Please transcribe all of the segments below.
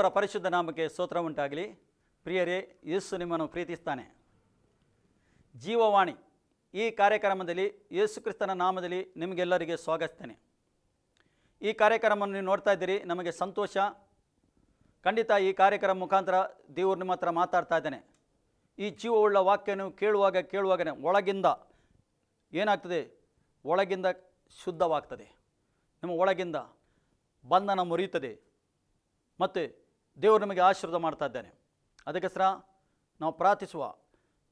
ದೇವರ ಪರಿಶುದ್ಧ ನಾಮಕ್ಕೆ ಸ್ತೋತ್ರ ಉಂಟಾಗಲಿ. ಪ್ರಿಯರೇ, ಯೇಸು ನಿಮ್ಮನ್ನು ಪ್ರೀತಿಸ್ತಾನೆ. ಜೀವವಾಣಿ ಈ ಕಾರ್ಯಕ್ರಮದಲ್ಲಿ ಯೇಸುಕ್ರಿಸ್ತನ ನಾಮದಲ್ಲಿ ನಿಮಗೆಲ್ಲರಿಗೆ ಸ್ವಾಗತಿಸ್ತೇನೆ. ಈ ಕಾರ್ಯಕ್ರಮವನ್ನು ನೀವು ನೋಡ್ತಾ ಇದ್ದೀರಿ, ನಮಗೆ ಸಂತೋಷ. ಖಂಡಿತ ಈ ಕಾರ್ಯಕ್ರಮ ಮುಖಾಂತರ ದೇವರು ನಿಮ್ಮ ಹತ್ರ ಮಾತಾಡ್ತಾ ಇದ್ದೇನೆ. ಈ ಜೀವವುಳ್ಳ ವಾಕ್ಯನು ಕೇಳುವಾಗ ಕೇಳುವಾಗನೇ ಒಳಗಿಂದ ಏನಾಗ್ತದೆ? ಒಳಗಿಂದ ಶುದ್ಧವಾಗ್ತದೆ. ನಿಮ್ಮ ಒಳಗಿಂದ ಬಂಧನ ಮುರಿಯುತ್ತದೆ. ಮತ್ತು ದೇವರು ನಮಗೆ ಆಶೀರ್ವಾದ ಮಾಡ್ತಾ ಇದ್ದಾನೆ. ಅದಕ್ಕೋಸ್ಕರ ನಾವು ಪ್ರಾರ್ಥಿಸುವ.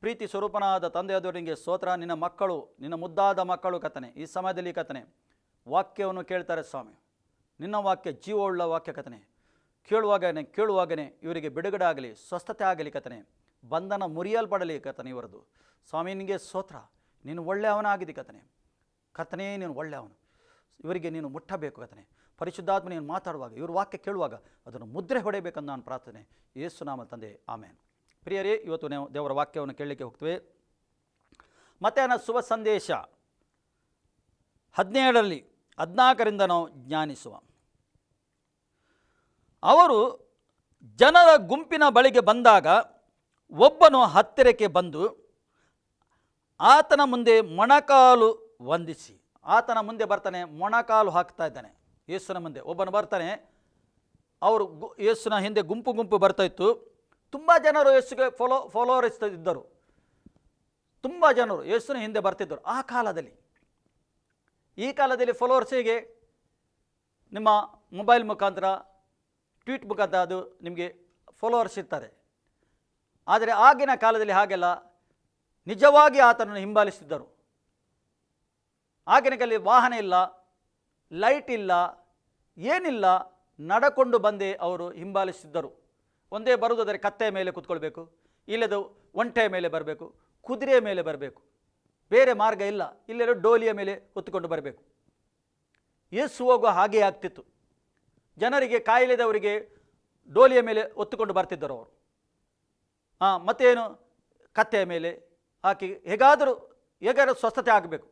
ಪ್ರೀತಿ ಸ್ವರೂಪನಾದ ತಂದೆಯಾದವರಿಗೆ ಸ್ತೋತ್ರ. ನಿನ್ನ ಮಕ್ಕಳು, ನಿನ್ನ ಮುದ್ದಾದ ಮಕ್ಕಳು ಕಥನೆ ಈ ಸಮಯದಲ್ಲಿ ಕಥನೆ ವಾಕ್ಯವನ್ನು ಕೇಳ್ತಾರೆ ಸ್ವಾಮಿ. ನಿನ್ನ ವಾಕ್ಯ ಜೀವವುಳ್ಳ ವಾಕ್ಯ ಕಥನೆ ಕೇಳುವಾಗನೇ ಕೇಳುವಾಗನೇ, ಇವರಿಗೆ ಬಿಡುಗಡೆ ಆಗಲಿ, ಸ್ವಸ್ಥತೆ ಆಗಲಿ ಕಥನೆ ಬಂಧನ ಮುರಿಯಲ್ಪಡಲಿ ಕಥನೆ ಇವರದು. ಸ್ವಾಮಿ, ನಿನಗೆ ಸ್ತೋತ್ರ. ನೀನು ಒಳ್ಳೆಯವನಾಗಿದೆ ಕಥನೆ ಕಥನೇ ನೀನು ಒಳ್ಳೆಯವನು. ಇವರಿಗೆ ನೀನು ಮುಟ್ಟಬೇಕು ಕಥನೆ ಪರಿಶುದ್ಧಾತ್ಮ ನೀನು ಮಾತಾಡುವಾಗ, ಇವರು ವಾಕ್ಯ ಕೇಳುವಾಗ ಅದನ್ನು ಮುದ್ರೆ ಹೊಡೆಯಬೇಕೆಂದು ನಾನು ಪ್ರಾರ್ಥನೆ. ಯೇಸು ನಾಮ ತಂದೆ. ಆಮೇನ್. ಪ್ರಿಯರೇ, ಇವತ್ತು ನಾವು ದೇವರ ವಾಕ್ಯವನ್ನು ಕೇಳಲಿಕ್ಕೆ ಹೋಗ್ತೇವೆ. ಮತ್ತೇನ ಶುಭ ಸಂದೇಶ ಹದಿನೇಳರಲ್ಲಿ ಹದಿನಾಲ್ಕರಿಂದ ನಾವು ಜ್ಞಾನಿಸುವ. ಅವರು ಜನರ ಗುಂಪಿನ ಬಳಿಗೆ ಬಂದಾಗ ಒಬ್ಬನು ಹತ್ತಿರಕ್ಕೆ ಬಂದು ಆತನ ಮುಂದೆ ಮೊಣಕಾಲು ವಂದಿಸಿ ಆತನ ಮುಂದೆ ಬರ್ತಾನೆ, ಮೊಣಕಾಲು ಹಾಕ್ತಾ ಇದ್ದಾನೆ. ಯೇಸುನ ಮುಂದೆ. ಒಬ್ಬನು ಬರ್ತಾನೆ, ಅವರು ಗು, ಯೇಸುನ ಹಿಂದೆ ಗುಂಪು ಗುಂಪು ಬರ್ತಾ ಇತ್ತು. ತುಂಬ ಜನರು ಯೇಸುಗೆ ಫಾಲೋ ಫಾಲೋವರ್ಸ್ ಇದ್ದರು ತುಂಬ ಜನರು ಯೇಸುನ ಹಿಂದೆ ಬರ್ತಿದ್ದರು. ಆ ಕಾಲದಲ್ಲಿ, ಈ ಕಾಲದಲ್ಲಿ ಫಾಲೋವರ್ಸ್ ಹೇಗೆ? ನಿಮ್ಮ ಮೊಬೈಲ್ ಮುಖಾಂತರ, ಟ್ವೀಟ್ ಮುಖಾಂತರ ಅದು ನಿಮಗೆ ಫಾಲೋವರ್ಸ್ ಇರ್ತಾರೆ. ಆದರೆ ಆಗಿನ ಕಾಲದಲ್ಲಿ ಹಾಗೆಲ್ಲ ನಿಜವಾಗಿ ಆತನನ್ನು ಹಿಂಬಾಲಿಸಿದ್ದರು ಆಗಿನ ಕಾಲದಲ್ಲಿ ವಾಹನ ಇಲ್ಲ ಲೈಟ್ ಇಲ್ಲ, ಏನಿಲ್ಲ, ನಡಕೊಂಡು ಬಂದೇ ಅವರು ಹಿಂಬಾಲಿಸಿದ್ದರು. ಒಂದೇ ಬರುವುದಾದರೆ ಕತ್ತೆಯ ಮೇಲೆ ಕೂತ್ಕೊಳ್ಬೇಕು, ಇಲ್ಲದು ಒಂಟೆಯ ಮೇಲೆ ಬರಬೇಕು ಕುದುರೆಯ ಮೇಲೆ ಬರಬೇಕು. ಬೇರೆ ಮಾರ್ಗ ಇಲ್ಲ, ಇಲ್ಲೆಲ್ಲ ಡೋಲಿಯ ಮೇಲೆ ಹೊತ್ತುಕೊಂಡು ಬರಬೇಕು. ಯೇಸು ಹೋಗುವ ಹಾಗೆ ಆಗ್ತಿತ್ತು. ಜನರಿಗೆ ಕಾಯಿಲೆದವರಿಗೆ ಡೋಲಿಯ ಮೇಲೆ ಹೊತ್ತುಕೊಂಡು ಬರ್ತಿದ್ದರು ಅವರು. ಹಾಂ ಮತ್ತೇನು? ಕತ್ತೆಯ ಮೇಲೆ. ಹಾಕಿ ಹೇಗಾದರೂ ಹೇಗಾದರೂ ಸ್ವಸ್ಥತೆ ಆಗಬೇಕು.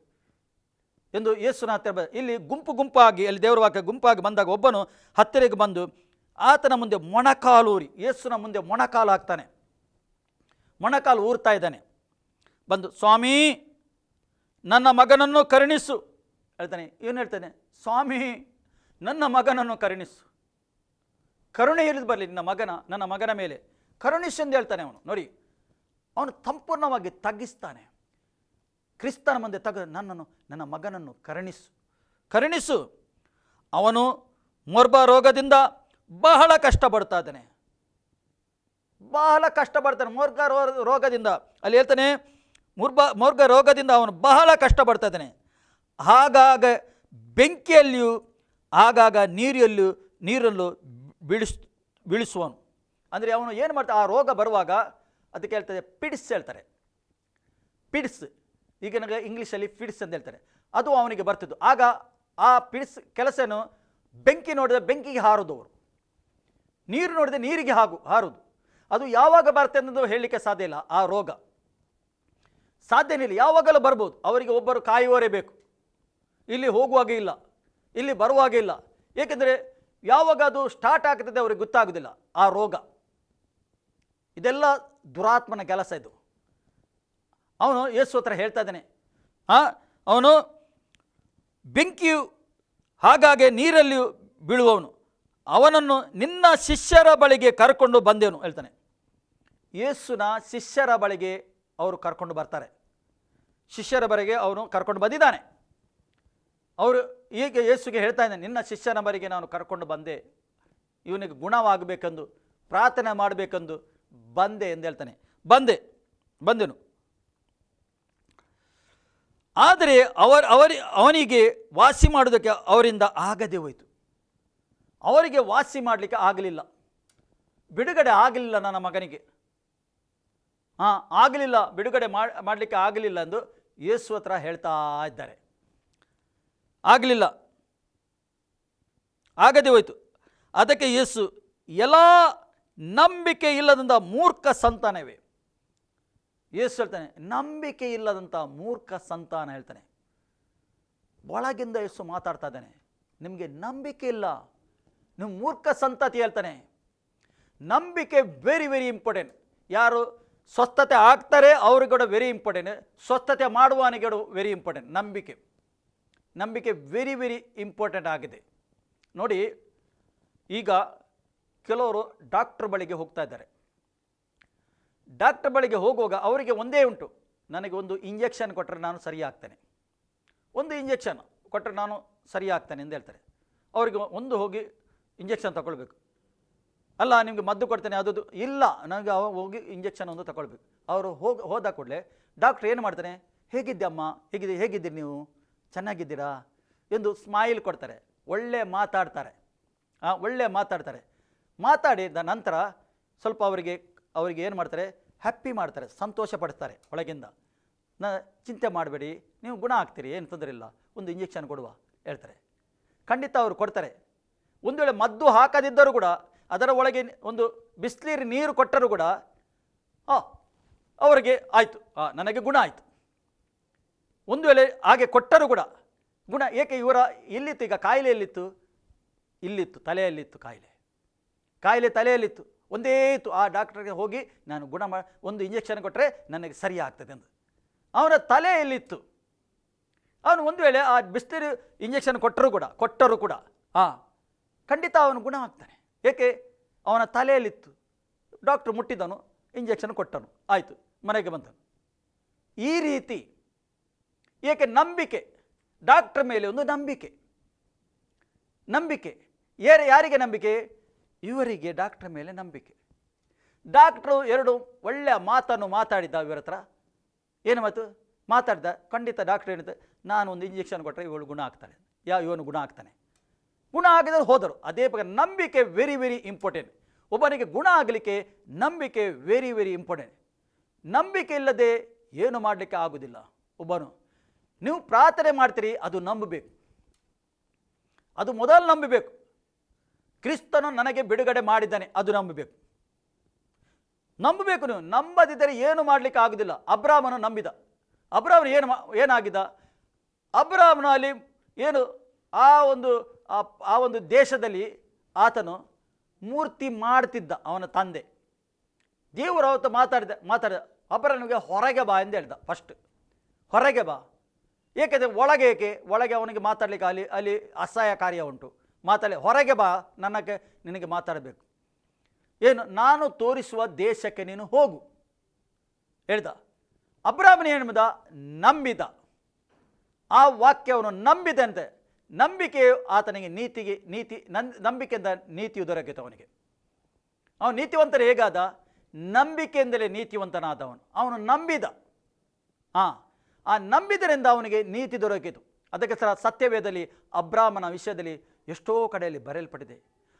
ಎಂದು ಯೇಸುನ ಹತ್ತಿರ ಇಲ್ಲಿ ಗುಂಪು ಗುಂಪಾಗಿ, ಅಲ್ಲಿ ದೇವರ ವಾಕ್ಯ ಗುಂಪಾಗಿ ಬಂದಾಗ ಒಬ್ಬನು ಹತ್ತಿರಕ್ಕೆ ಬಂದು ಆತನ ಮುಂದೆ ಮೊಣಕಾಲೂರಿ ಯೇಸುನ ಮುಂದೆ ಮೊಣಕಾಲು ಹಾಕ್ತಾನೆ. ಮೊಣಕಾಲು ಊರ್ತಾ ಇದ್ದಾನೆ. ಬಂದು, ಸ್ವಾಮಿ, ನನ್ನ ಮಗನನ್ನು ಕರುಣಿಸು. ಹೇಳ್ತಾನೆ. ಏನು ಹೇಳ್ತಾನೆ? ಸ್ವಾಮಿ, ನನ್ನ ಮಗನನ್ನು ಕರುಣಿಸು. ಕರುಣೆ ಇಳಿದು ಬರಲಿ, ನಿನ್ನ ಮಗನ, ನನ್ನ ಮಗನ ಮೇಲೆ. ಕರುಣಿಸು ಎಂದು ಹೇಳ್ತಾನೆ ಅವನು. ನೋಡಿ, ಅವನು ಸಂಪೂರ್ಣವಾಗಿ ತಗ್ಗಿಸ್ತಾನೆ. ಕ್ರಿಸ್ತನ ಮುಂದೆ ತಗ ನನ್ನನ್ನು, ನನ್ನ ಮಗನನ್ನು ಕರುಣಿಸು. ಕರುಣಿಸು. ಅವನು ಮೊರ್ಬ ರೋಗದಿಂದ ಬಹಳ ಕಷ್ಟಪಡ್ತಾ ಇದ್ದಾನೆ. ಬಹಳ ಕಷ್ಟಪಡ್ತಾನೆ ಮೊರ್ಗ ರೋಗದಿಂದ. ಅಲ್ಲಿ ಹೇಳ್ತಾನೆ, ಮುರ್ಬ, ಮೊರ್ಗ ರೋಗದಿಂದ ಅವನು ಬಹಳ ಕಷ್ಟಪಡ್ತಾ ಇದ್ದಾನೆ. ಆಗಾಗ ಬೆಂಕಿಯಲ್ಲಿಯೂ ಆಗಾಗ ನೀರಿಯಲ್ಲಿಯೂ, ನೀರಲ್ಲೂ ಬೀಳಿಸ್, ಬೀಳಿಸುವನು. ಅಂದರೆ ಅವನು ಏನು ಮಾಡ್ತಾನೆ ಆ ರೋಗ ಬರುವಾಗ ಅದಕ್ಕೆ ಹೇಳ್ತಾರೆ, ಪಿಡಿಸ್ ಹೇಳ್ತಾರೆ. ಪಿಡ್ಸ್. ಈಗ ನನಗೆ ಇಂಗ್ಲೀಷಲ್ಲಿ ಫಿಡ್ಸ್ ಅಂತ ಹೇಳ್ತಾರೆ. ಅದು ಅವನಿಗೆ ಬರ್ತಿದ್ದು. ಆಗ ಆ ಪಿಡ್ಸ್ ಕೆಲಸನು ಬೆಂಕಿ ನೋಡಿದ್ರೆ ಬೆಂಕಿಗೆ ಹಾರೋದು ಅವರು. ನೀರು ನೋಡಿದ ನೀರಿಗೆ ಹಾಗು ಹಾರುದು. ಅದು ಯಾವಾಗ ಬರುತ್ತೆ ಅನ್ನೋದು ಹೇಳಲಿಕ್ಕೆ ಸಾಧ್ಯ ಇಲ್ಲ. ಆ ರೋಗ. ಸಾಧ್ಯನೇ ಇಲ್ಲ ಯಾವಾಗಲೂ ಬರ್ಬೋದು. ಅವರಿಗೆ ಒಬ್ಬರು ಕಾಯುವರೇ ಬೇಕು. ಇಲ್ಲಿ ಹೋಗುವಾಗ ಇಲ್ಲ. ಇಲ್ಲಿ ಬರುವಾಗ ಇಲ್ಲ. ಏಕೆಂದರೆ ಯಾವಾಗ ಅದು ಸ್ಟಾರ್ಟ್ ಆಗ್ತದೆ ಅವ್ರಿಗೆ ಗೊತ್ತಾಗೋದಿಲ್ಲ. ಆ ರೋಗ. ಇದೆಲ್ಲ ದುರಾತ್ಮನ ಕೆಲಸ ಇದು. ಅವನು ಯೇಸು ಹತ್ರ ಹೇಳ್ತಾ ಇದ್ದಾನೆ ಅವನು ಬೆಂಕಿಯು ಹಾಗಾಗಿ ನೀರಲ್ಲಿ ಬೀಳುವವನು. ಅವನನ್ನು ನಿನ್ನ ಶಿಷ್ಯರ ಬಳಿಗೆ ಕರ್ಕೊಂಡು ಬಂದೆನು, ಹೇಳ್ತಾನೆ. ಯೇಸುನ ಶಿಷ್ಯರ ಬಳಿಗೆ ಅವರು ಕರ್ಕೊಂಡು ಬರ್ತಾರೆ. ಶಿಷ್ಯರ ಬಳಿಗೆ ಅವನು ಕರ್ಕೊಂಡು ಬಂದಿದ್ದಾನೆ. ಅವರು ಈಗ ಯೇಸುಗೆ ಹೇಳ್ತಾ ಇದ್ದಾನೆ, ನಿನ್ನ ಶಿಷ್ಯನ ಬಳಿಗೆ ನಾನು ಕರ್ಕೊಂಡು ಬಂದೆ. ಇವನಿಗೆ ಗುಣವಾಗಬೇಕೆಂದು, ಪ್ರಾರ್ಥನೆ ಮಾಡಬೇಕೆಂದು ಬಂದೆ, ಎಂದು ಹೇಳ್ತಾನೆ. ಬಂದೆ, ಬಂದೆನು. ಆದರೆ ಅವರ, ಅವರಿ, ಅವನಿಗೆ ವಾಸಿ ಮಾಡೋದಕ್ಕೆ ಅವರಿಂದ ಆಗದೆ ಹೋಯಿತು. ಅವರಿಗೆ ವಾಸಿ ಮಾಡಲಿಕ್ಕೆ ಆಗಲಿಲ್ಲ. ಬಿಡುಗಡೆ ಆಗಲಿಲ್ಲ ನನ್ನ ಮಗನಿಗೆ. ಹಾಂ, ಆಗಲಿಲ್ಲ, ಬಿಡುಗಡೆ ಮಾಡಲಿಕ್ಕೆ ಆಗಲಿಲ್ಲ ಎಂದು ಯೇಸು ಹತ್ರ ಹೇಳ್ತಾ ಇದ್ದಾರೆ. ಆಗಲಿಲ್ಲ. ಆಗದೆ ಹೋಯಿತು. ಅದಕ್ಕೆ ಯೇಸು, ಎಲ್ಲ ನಂಬಿಕೆ ಇಲ್ಲದಂಥ ಮೂರ್ಖ ಸಂತಾನವೇ ಯೇಸು ಹೇಳ್ತಾನೆ, ನಂಬಿಕೆ ಇಲ್ಲದಂಥ ಮೂರ್ಖ ಸಂತಾನ ಹೇಳ್ತಾನೆ. ಒಳಗಿಂದ ಯೇಸು ಮಾತಾಡ್ತಾ ಇದ್ದಾನೆ, ನಿಮಗೆ ನಂಬಿಕೆ ಇಲ್ಲ ನಿಮ್ಮ ಮೂರ್ಖ ಸಂತತಿ ಹೇಳ್ತಾನೆ. ನಂಬಿಕೆ ವೆರಿ ವೆರಿ ಇಂಪಾರ್ಟೆಂಟ್ ಯಾರು ಸ್ವಸ್ಥತೆ ಆಗ್ತಾರೆ, ಅವ್ರಿಗೆ ಕೂಡ ವೆರಿ ಇಂಪಾರ್ಟೆಂಟ್ ಸ್ವಸ್ಥತೆ ಮಾಡುವವನಿಗೆ ಕೂಡ ವೆರಿ ಇಂಪಾರ್ಟೆಂಟ್ ನಂಬಿಕೆ. ನಂಬಿಕೆ ವೆರಿ ವೆರಿ ಇಂಪಾರ್ಟೆಂಟ್ ಆಗಿದೆ. ನೋಡಿ, ಈಗ ಕೆಲವರು ಡಾಕ್ಟ್ರ್ ಬಳಿಗೆ ಹೋಗ್ತಾ ಇದ್ದಾರೆ. ಡಾಕ್ಟರ್ ಬಳಿಗೆ ಹೋಗುವಾಗ ಅವರಿಗೆ ಒಂದೇ ಉಂಟು. ನನಗೆ ಒಂದು ಇಂಜೆಕ್ಷನ್ ಕೊಟ್ಟರೆ ನಾನು ಸರಿಯಾಗ್ತೇನೆ. ಒಂದು ಇಂಜೆಕ್ಷನ್ ಕೊಟ್ಟರೆ ನಾನು ಸರಿ ಆಗ್ತೇನೆ ಅಂತ ಹೇಳ್ತಾರೆ. ಅವರಿಗೆ ಒಂದು ಹೋಗಿ ಇಂಜೆಕ್ಷನ್ ತಗೊಳ್ಬೇಕು. ಅಲ್ಲ, ನಿಮಗೆ ಮದ್ದು ಕೊಡ್ತೇನೆ ಅದು ಇಲ್ಲ. ನನಗೆ ಅವ ಹೋಗಿ ಇಂಜೆಕ್ಷನ್ ಒಂದು ತಗೊಳ್ಬೇಕು. ಅವರು ಹೋಗಿ, ಹೋದ ಕೂಡಲೇ ಡಾಕ್ಟ್ರ್ ಏನು ಮಾಡ್ತಾನೆ? ಹೇಗಿದ್ದೆ ಅಮ್ಮ ಹೇಗಿದೆ, ಹೇಗಿದ್ದೀರಿ ನೀವು? ಚೆನ್ನಾಗಿದ್ದೀರಾ? ಎಂದು ಸ್ಮೈಲ್ ಕೊಡ್ತಾರೆ. ಒಳ್ಳೆ ಮಾತಾಡ್ತಾರೆ. ಒಳ್ಳೆ ಮಾತಾಡ್ತಾರೆ. ಮಾತಾಡಿದ ನಂತರ ಸ್ವಲ್ಪ ಅವರಿಗೆ ಅವರಿಗೆ ಏನು ಮಾಡ್ತಾರೆ? ಹ್ಯಾಪಿ ಮಾಡ್ತಾರೆ, ಸಂತೋಷ ಪಡಿಸ್ತಾರೆ ಒಳಗಿಂದ. ನ, ಚಿಂತೆ ಮಾಡಬೇಡಿ, ನೀವು ಗುಣ ಆಗ್ತೀರಿ, ಏನು ತೊಂದರೆ ಇಲ್ಲ. ಒಂದು ಇಂಜೆಕ್ಷನ್ ಕೊಡುವ, ಹೇಳ್ತಾರೆ. ಖಂಡಿತ ಅವರು ಕೊಡ್ತಾರೆ. ಒಂದು ವೇಳೆ ಮದ್ದು ಹಾಕದಿದ್ದರೂ ಕೂಡ, ಅದರ ಒಳಗೆ ಒಂದು ಬಿಸಿಲೀರಿ ನೀರು ಕೊಟ್ಟರೂ ಕೂಡ, ಆ, ಅವರಿಗೆ ಆಯಿತು. ನನಗೆ ಗುಣ ಆಯಿತು. ಒಂದು ವೇಳೆ ಹಾಗೆ ಕೊಟ್ಟರೂ ಕೂಡ, ಗುಣ ಏಕೆ ಇವರ ಎಲ್ಲಿತ್ತು ಈಗ ಕಾಯಿಲೆ ಎಲ್ಲಿತ್ತು ಇಲ್ಲಿತ್ತು, ತಲೆಯಲ್ಲಿತ್ತು ಕಾಯಿಲೆ. ಕಾಯಿಲೆ ತಲೆಯಲ್ಲಿತ್ತು. ಒಂದೇ ತು ಆ ಡಾಕ್ಟ್ರಿಗೆ ಹೋಗಿ ನಾನು ಗುಣ ಮಾ ಒಂದು ಇಂಜೆಕ್ಷನ್ ಕೊಟ್ಟರೆ ನನಗೆ ಸರಿ ಆಗ್ತದೆ ಅಂತ ಅವನ ತಲೆಯಲ್ಲಿತ್ತು ಅವನು ಒಂದು ವೇಳೆ ಆ ಬಿಸ್ನೀರು ಇಂಜೆಕ್ಷನ್ ಕೊಟ್ಟರೂ ಕೂಡ ಕೊಟ್ಟರೂ ಕೂಡ ಹಾಂ ಖಂಡಿತ ಅವನು ಗುಣ ಆಗ್ತಾನೆ. ಏಕೆ? ಅವನ ತಲೆಯಲ್ಲಿತ್ತು. ಡಾಕ್ಟ್ರು ಮುಟ್ಟಿದನು, ಇಂಜೆಕ್ಷನ್ ಕೊಟ್ಟನು, ಆಯಿತು, ಮನೆಗೆ ಬಂದನು. ಈ ರೀತಿ, ಏಕೆ ನಂಬಿಕೆ, ಡಾಕ್ಟ್ರ್ ಮೇಲೆ ಒಂದು ನಂಬಿಕೆ. ನಂಬಿಕೆ. ಯಾರಿಗೆ ನಂಬಿಕೆ? ಇವರಿಗೆ ಡಾಕ್ಟ್ರ್ ಮೇಲೆ ನಂಬಿಕೆ. ಡಾಕ್ಟ್ರು ಎರಡು ಒಳ್ಳೆಯ ಮಾತನ್ನು ಮಾತಾಡಿದ್ದ ಇವರ ಹತ್ರ. ಏನು ಮಾತು? ಮಾತಾಡಿದ, ಖಂಡಿತ ಡಾಕ್ಟ್ರ್ ಏನಿದೆ ನಾನು ಒಂದು ಇಂಜೆಕ್ಷನ್ ಕೊಟ್ಟರೆ ಇವಳು ಗುಣ ಆಗ್ತಾನೆ ಯಾ, ಇವನು ಗುಣ ಆಗ್ತಾನೆ. ಗುಣ ಆಗಿದ್ರೆ ಹೋದರು. ಅದೇ ಬಗ್ಗೆ ನಂಬಿಕೆ ವೆರಿ ವೆರಿ ಇಂಪಾರ್ಟೆಂಟ್ ಒಬ್ಬನಿಗೆ ಗುಣ ಆಗಲಿಕ್ಕೆ ನಂಬಿಕೆ ವೆರಿ ವೆರಿ ಇಂಪಾರ್ಟೆಂಟ್ ನಂಬಿಕೆ ಇಲ್ಲದೆ ಏನು ಮಾಡಲಿಕ್ಕೆ ಆಗೋದಿಲ್ಲ? ಒಬ್ಬನು, ನೀವು ಪ್ರಾರ್ಥನೆ ಮಾಡ್ತೀರಿ, ಅದು ನಂಬಬೇಕು. ಅದು ಮೊದಲು ನಂಬಬೇಕು. ಕ್ರಿಸ್ತನು ನನಗೆ ಬಿಡುಗಡೆ ಮಾಡಿದ್ದಾನೆ. ಅದು ನಂಬಬೇಕು. ನಂಬಬೇಕು ನೀವು ನಂಬದಿದ್ದರೆ ಏನು ಮಾಡಲಿಕ್ಕೆ ಆಗುದಿಲ್ಲ. ಅಬ್ರಾಮನು ನಂಬಿದ. ಅಬ್ರಾಮನು ಏನು ಏನಾಗಿದ್ದ? ಅಬ್ರಾಮನು ಅಲ್ಲಿ ಏನು ಆ ಒಂದು, ಆ- ಒಂದು ದೇಶದಲ್ಲಿ ಆತನು ಮೂರ್ತಿ ಮಾಡ್ತಿದ್ದ ಅವನ ತಂದೆ. ದೇವರು ಅವತ್ತು ಮಾತಾಡಿದ ಮಾತಾಡಿದ ಅಬ್ರಾಮನಿಗೆ ಹೊರಗೆ ಬಾ ಎಂದು ಹೇಳ್ದ ಫಸ್ಟ್ ಹೊರಗೆ ಬಾ. ಏಕೆಂದರೆ ಒಳಗೆ ಏಕೆ? ಒಳಗೆ ಅವನಿಗೆ ಮಾತಾಡಲಿಕ್ಕೆ ಅಲ್ಲಿ ಅಲ್ಲಿ ಅಸಹಾಯ ಕಾರ್ಯ ಉಂಟು. ಮಾತಾಡಿ ಹೊರಗೆ ಬಾ ನನಗೆ ನಿನಗೆ ಮಾತಾಡಬೇಕು. ಏನು, ನಾನು ತೋರಿಸುವ ದೇಶಕ್ಕೆ ನೀನು ಹೋಗು. ಹೇಳ್ದ. ಅಬ್ರಾಹ್ಮಣ ಏನು ನಂಬಿದ. ಆ ವಾಕ್ಯವನ್ನು ನಂಬಿದಂತೆ ನಂಬಿಕೆಯು ಆತನಿಗೆ ನೀತಿಗೆ, ನೀತಿ, ನನ್, ನಂಬಿಕೆಯಿಂದ ನೀತಿಯು ದೊರಕಿತು ಅವನಿಗೆ. ಅವನು ನೀತಿವಂತರು ಹೇಗಾದ? ನಂಬಿಕೆಯಿಂದಲೇ ನೀತಿವಂತನಾದವನು. ಅವನು ನಂಬಿದ. ಹಾಂ ಆ ನಂಬಿದರಿಂದ ಅವನಿಗೆ ನೀತಿ ದೊರಕಿತು. ಅದಕ್ಕೆ ಸಹ ಸತ್ಯವೇದಲ್ಲಿ ಅಬ್ರಾಹ್ಮನ ವಿಷಯದಲ್ಲಿ ಎಷ್ಟೋ ಕಡೆಯಲ್ಲಿ ಬರೆಯಲ್ಪಟ್ಟಿದೆ.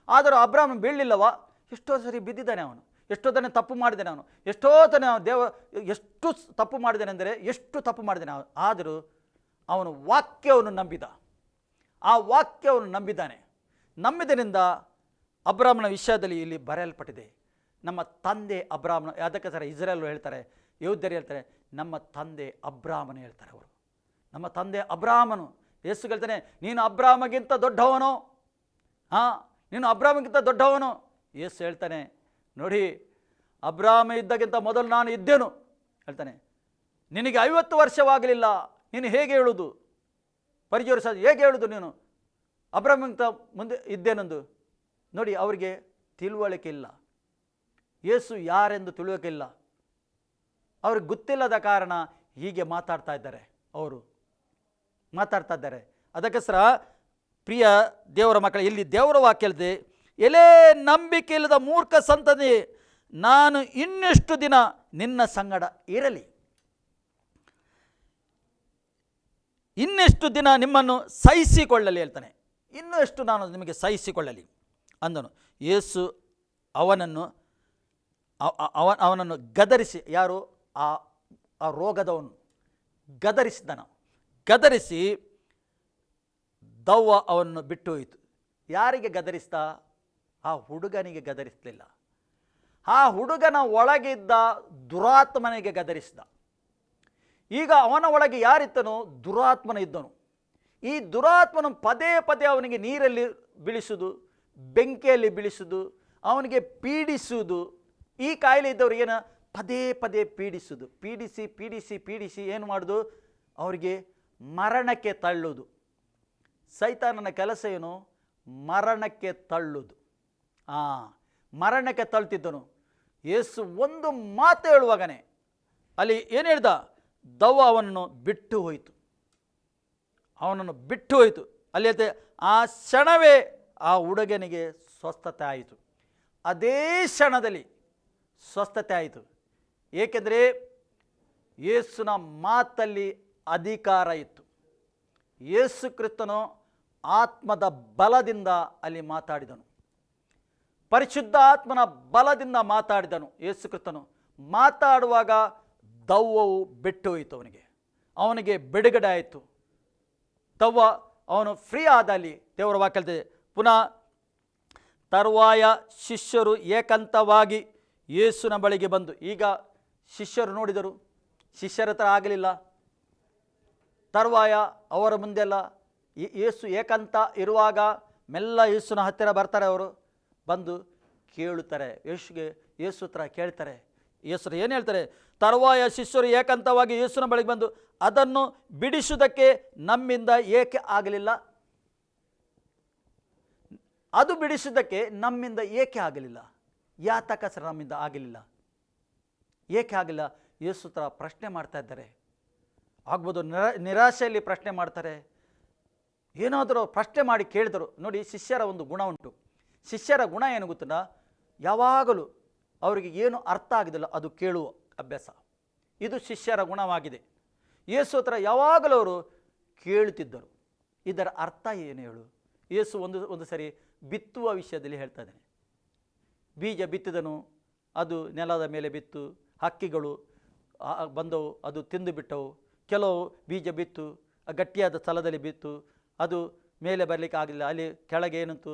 ಆದರೂ ಅಬ್ರಾಹ್ಮ ಬೀಳಲಿಲ್ಲವ? ಎಷ್ಟೋ ಸರಿ ಬಿದ್ದಿದ್ದಾನೆ ಅವನು. ಎಷ್ಟೋ ತನ ತಪ್ಪು ಮಾಡಿದ್ದಾನೆ ಅವನು. ಎಷ್ಟೋ ತನ ದೇವ, ಎಷ್ಟು ತಪ್ಪು ಮಾಡಿದ್ದಾನೆ ಅಂದರೆ ಎಷ್ಟು ತಪ್ಪು ಮಾಡಿದ್ದಾನೆ ಆದರೂ ಅವನು ವಾಕ್ಯವನ್ನು ನಂಬಿದ. ಆ ವಾಕ್ಯವನ್ನು ನಂಬಿದ್ದಾನೆ. ನಂಬಿದ್ದರಿಂದ ಅಬ್ರಾಹ್ಮನ ವಿಷಯದಲ್ಲಿ ಇಲ್ಲಿ ಬರೆಯಲ್ಪಟ್ಟಿದೆ. ನಮ್ಮ ತಂದೆ ಅಬ್ರಾಹ್ಮಣ ಅದಕ್ಕೆ ಸರ ಇಸ್ರೇಲ್ ಹೇಳ್ತಾರೆ ಯೋಧರು ಹೇಳ್ತಾರೆ, ನಮ್ಮ ತಂದೆ ಅಬ್ರಾಹ್ಮನ ಹೇಳ್ತಾರೆ ಅವರು. ನಮ್ಮ ತಂದೆ ಅಬ್ರಾಹ್ಮನು ಯೇಸು ಹೇಳ್ತಾನೆ ನೀನು ಅಬ್ರಾಹ್ಮಗಿಂತ ದೊಡ್ಡವನು? ಹಾಂ, ನೀನು ಅಬ್ರಾಹ್ಮಗಿಂತ ದೊಡ್ಡವನು? ಯೇಸು ಹೇಳ್ತಾನೆ, ನೋಡಿ ಅಬ್ರಾಹ್ಮ ಇದ್ದಕ್ಕಿಂತ ಮೊದಲು ನಾನು ಇದ್ದೇನು? ಹೇಳ್ತಾನೆ, ನಿನಗೆ ಐವತ್ತು ವರ್ಷವಾಗಲಿಲ್ಲ, ನೀನು ಹೇಗೆ ಹೇಳುವುದು ಪರಿಚಯ ಸಹ ಹೇಗೆ ಹೇಳುದು ನೀನು? ಅಬ್ರಾಹ್ಮಗಿಂತ ಮುಂದೆ ಇದ್ದೇನೆಂದು? ನೋಡಿ, ಅವರಿಗೆ ತಿಳುವಳಿಕೆ ಇಲ್ಲ. ಯೇಸು ಯಾರೆಂದು ತಿಳುವಳಿಕೆ ಇಲ್ಲ. ಅವ್ರಿಗೆ ಗೊತ್ತಿಲ್ಲದ ಕಾರಣ ಹೀಗೆ ಮಾತಾಡ್ತಾ ಇದ್ದಾರೆ ಅವರು. ಮಾತಾಡ್ತಾ ಇದ್ದಾರೆ. ಅದಕ್ಕೋಸ್ಕರ ಪ್ರಿಯ ದೇವರ ಮಕ್ಕಳ, ಇಲ್ಲಿ ದೇವರ ವಾಕ್ಯಲ್ದೆ ಎಲೆ ನಂಬಿಕೆ ಇಲ್ಲದ ಮೂರ್ಖ ಸಂತತಿ, ನಾನು ಇನ್ನೆಷ್ಟು ದಿನ ನಿನ್ನ ಸಂಗಡ ಇರಲಿ. ಇನ್ನೆಷ್ಟು ದಿನ ನಿಮ್ಮನ್ನು ಸಹಿಸಿಕೊಳ್ಳಲಿ ಹೇಳ್ತಾನೆ. ಇನ್ನೆಷ್ಟು ನಾನು ನಿಮಗೆ ಸಹಿಸಿಕೊಳ್ಳಲಿ ಅಂದನು. ಯೇಸು ಅವನನ್ನು ಅವ- ಅವ ಅವನನ್ನು ಗದರಿಸಿ, ಯಾರು? ಆ ಆ ರೋಗದವನು ಗದರಿಸಿದನು. ಗದರಿಸಿ ದವ್ವ ಅವನ್ನು ಬಿಟ್ಟು ಹೋಯಿತು. ಯಾರಿಗೆ ಗದರಿಸ್ತಾ? ಆ ಹುಡುಗನಿಗೆ ಗದರಿಸಲಿಲ್ಲ. ಆ ಹುಡುಗನ ಒಳಗಿದ್ದ ದುರಾತ್ಮನಿಗೆ ಗದರಿಸಿದ. ಈಗ ಅವನ ಒಳಗೆ ಯಾರಿದ್ದನೋ? ದುರಾತ್ಮನ ಇದ್ದನು. ಈ ದುರಾತ್ಮನು ಪದೇ ಪದೇ ಅವನಿಗೆ ನೀರಲ್ಲಿ ಬೀಳಿಸುವುದು ಬೆಂಕಿಯಲ್ಲಿ ಬೀಳಿಸುವುದು ಅವನಿಗೆ ಪೀಡಿಸುವುದು ಈ ಕಾಯಿಲೆ ಇದ್ದವ್ರಿಗೇನು ಪದೇ ಪದೇ ಪೀಡಿಸುವುದು ಪೀಡಿಸಿ ಪೀಡಿಸಿ ಪೀಡಿಸಿ ಏನು ಮಾಡೋದು? ಅವರಿಗೆ ಮರಣಕ್ಕೆ ತಳ್ಳುವುದು ಸೈತಾನನ ಕೆಲಸ ಏನು? ಮರಣಕ್ಕೆ ತಳ್ಳುವುದು ಆ, ಮರಣಕ್ಕೆ ತಳ್ತಿದ್ದನು. ಯೇಸು ಒಂದು ಮಾತು ಹೇಳುವಾಗನೇ, ಅಲ್ಲಿ ಏನು ಹೇಳ್ದ? ದವ್ವ ಅವನನ್ನು ಬಿಟ್ಟು ಹೋಯಿತು. ಅವನನ್ನು ಬಿಟ್ಟು ಹೋಯಿತು. ಅಲ್ಲಿ ಹೇಳ್ತೆ, ಆ ಕ್ಷಣವೇ ಆ ಹುಡುಗನಿಗೆ ಸ್ವಸ್ಥತೆ ಆಯಿತು. ಅದೇ ಕ್ಷಣದಲ್ಲಿ ಸ್ವಸ್ಥತೆ ಆಯಿತು. ಏಕೆಂದರೆ ಯೇಸುನ ಮಾತಲ್ಲಿ ಅಧಿಕಾರ ಇತ್ತು. ಯೇಸು ಕ್ರಿಸ್ತನು ಆತ್ಮದ ಬಲದಿಂದ ಅಲ್ಲಿ ಮಾತಾಡಿದನು. ಪರಿಶುದ್ಧ ಆತ್ಮನ ಬಲದಿಂದ ಮಾತಾಡಿದನು ಯೇಸು ಕ್ರಿಸ್ತನು. ಮಾತಾಡುವಾಗ ದವ್ವವು ಬಿಟ್ಟು ಹೋಯಿತು ಅವನಿಗೆ. ಅವನಿಗೆ ಬಿಡುಗಡೆ ಆಯಿತು. ದವ್ವ ಅವನು ಫ್ರೀ ಆದ ಅಲ್ಲಿ ದೇವರ ವಾಕ್ಯಲ್ತಿದೆ ಪುನಃ ತರುವಾಯ ಶಿಷ್ಯರು ಏಕಾಂತವಾಗಿ ಯೇಸುನ ಬಳಿಗೆ ಬಂದು ಈಗ ಶಿಷ್ಯರು ನೋಡಿದರು. ಶಿಷ್ಯರ ಹತ್ರ ಆಗಲಿಲ್ಲ. ತರುವಾಯ ಅವರ ಮುಂದೆಲ್ಲ ಯೇಸು ಏಕಾಂತ ಇರುವಾಗ ಮೆಲ್ಲ ಯೇಸುನ ಹತ್ತಿರ ಬರ್ತಾರೆ ಅವರು. ಬಂದು ಕೇಳುತ್ತಾರೆ. ಯೇಸುಗೆ ಯೇಸು ಹತ್ರ ಕೇಳ್ತಾರೆ. ಯೇಸು ಏನು ಹೇಳ್ತಾರೆ? ತರುವಾಯ ಶಿಷ್ಯರು ಏಕಾಂತವಾಗಿ ಯೇಸುನ ಬಳಿಗೆ ಬಂದು, ಅದನ್ನು ಬಿಡಿಸುವುದಕ್ಕೆ ನಮ್ಮಿಂದ ಏಕೆ ಆಗಲಿಲ್ಲ? ಅದು ಬಿಡಿಸಿದ್ದಕ್ಕೆ ನಮ್ಮಿಂದ ಏಕೆ ಆಗಲಿಲ್ಲ? ಯಾತಕ ಸರ್ ನಮ್ಮಿಂದ ಆಗಲಿಲ್ಲ? ಏಕೆ ಆಗಲಿಲ್ಲ? ಯೇಸು ಹತ್ರ ಪ್ರಶ್ನೆ ಮಾಡ್ತಾ ಇದ್ದಾರೆ. ಆಗ್ಬೋದು. ನಿರಾ, ನಿರಾಶೆಯಲ್ಲಿ ಪ್ರಶ್ನೆ ಮಾಡ್ತಾರೆ. ಏನಾದರೂ ಪ್ರಶ್ನೆ ಮಾಡಿ ಕೇಳಿದರು. ನೋಡಿ, ಶಿಷ್ಯರ ಒಂದು ಗುಣ ಉಂಟು. ಶಿಷ್ಯರ ಗುಣ ಏನು ಗೊತ್ತಿಲ್ಲ ಯಾವಾಗಲೂ ಅವರಿಗೆ ಏನು ಅರ್ಥ ಆಗಿದಿಲ್ಲ ಅದು ಕೇಳುವ ಅಭ್ಯಾಸ. ಇದು ಶಿಷ್ಯರ ಗುಣವಾಗಿದೆ. ಯೇಸು ಹತ್ರ ಯಾವಾಗಲೂ ಅವರು ಕೇಳುತ್ತಿದ್ದರು. ಇದರ ಅರ್ಥ ಏನು ಹೇಳು? ಯೇಸು ಒಂದು ಒಂದು ಸರಿ ಬಿತ್ತುವ ವಿಷಯದಲ್ಲಿ ಹೇಳ್ತಾ ಇದ್ದಾನೆ. ಬೀಜ ಬಿತ್ತಿದನು, ಅದು ನೆಲದ ಮೇಲೆ ಬಿತ್ತು, ಹಕ್ಕಿಗಳು ಬಂದವು, ಅದು ತಿಂದು ಬಿಟ್ಟವು ಕೆಲವು ಬೀಜ ಬಿತ್ತು ಗಟ್ಟಿಯಾದ ಸ್ಥಳದಲ್ಲಿ ಬಿತ್ತು, ಅದು ಮೇಲೆ ಬರಲಿಕ್ಕೆ ಆಗಲಿಲ್ಲ ಅಲ್ಲಿ ಕೆಳಗೆ ಏನಂತು,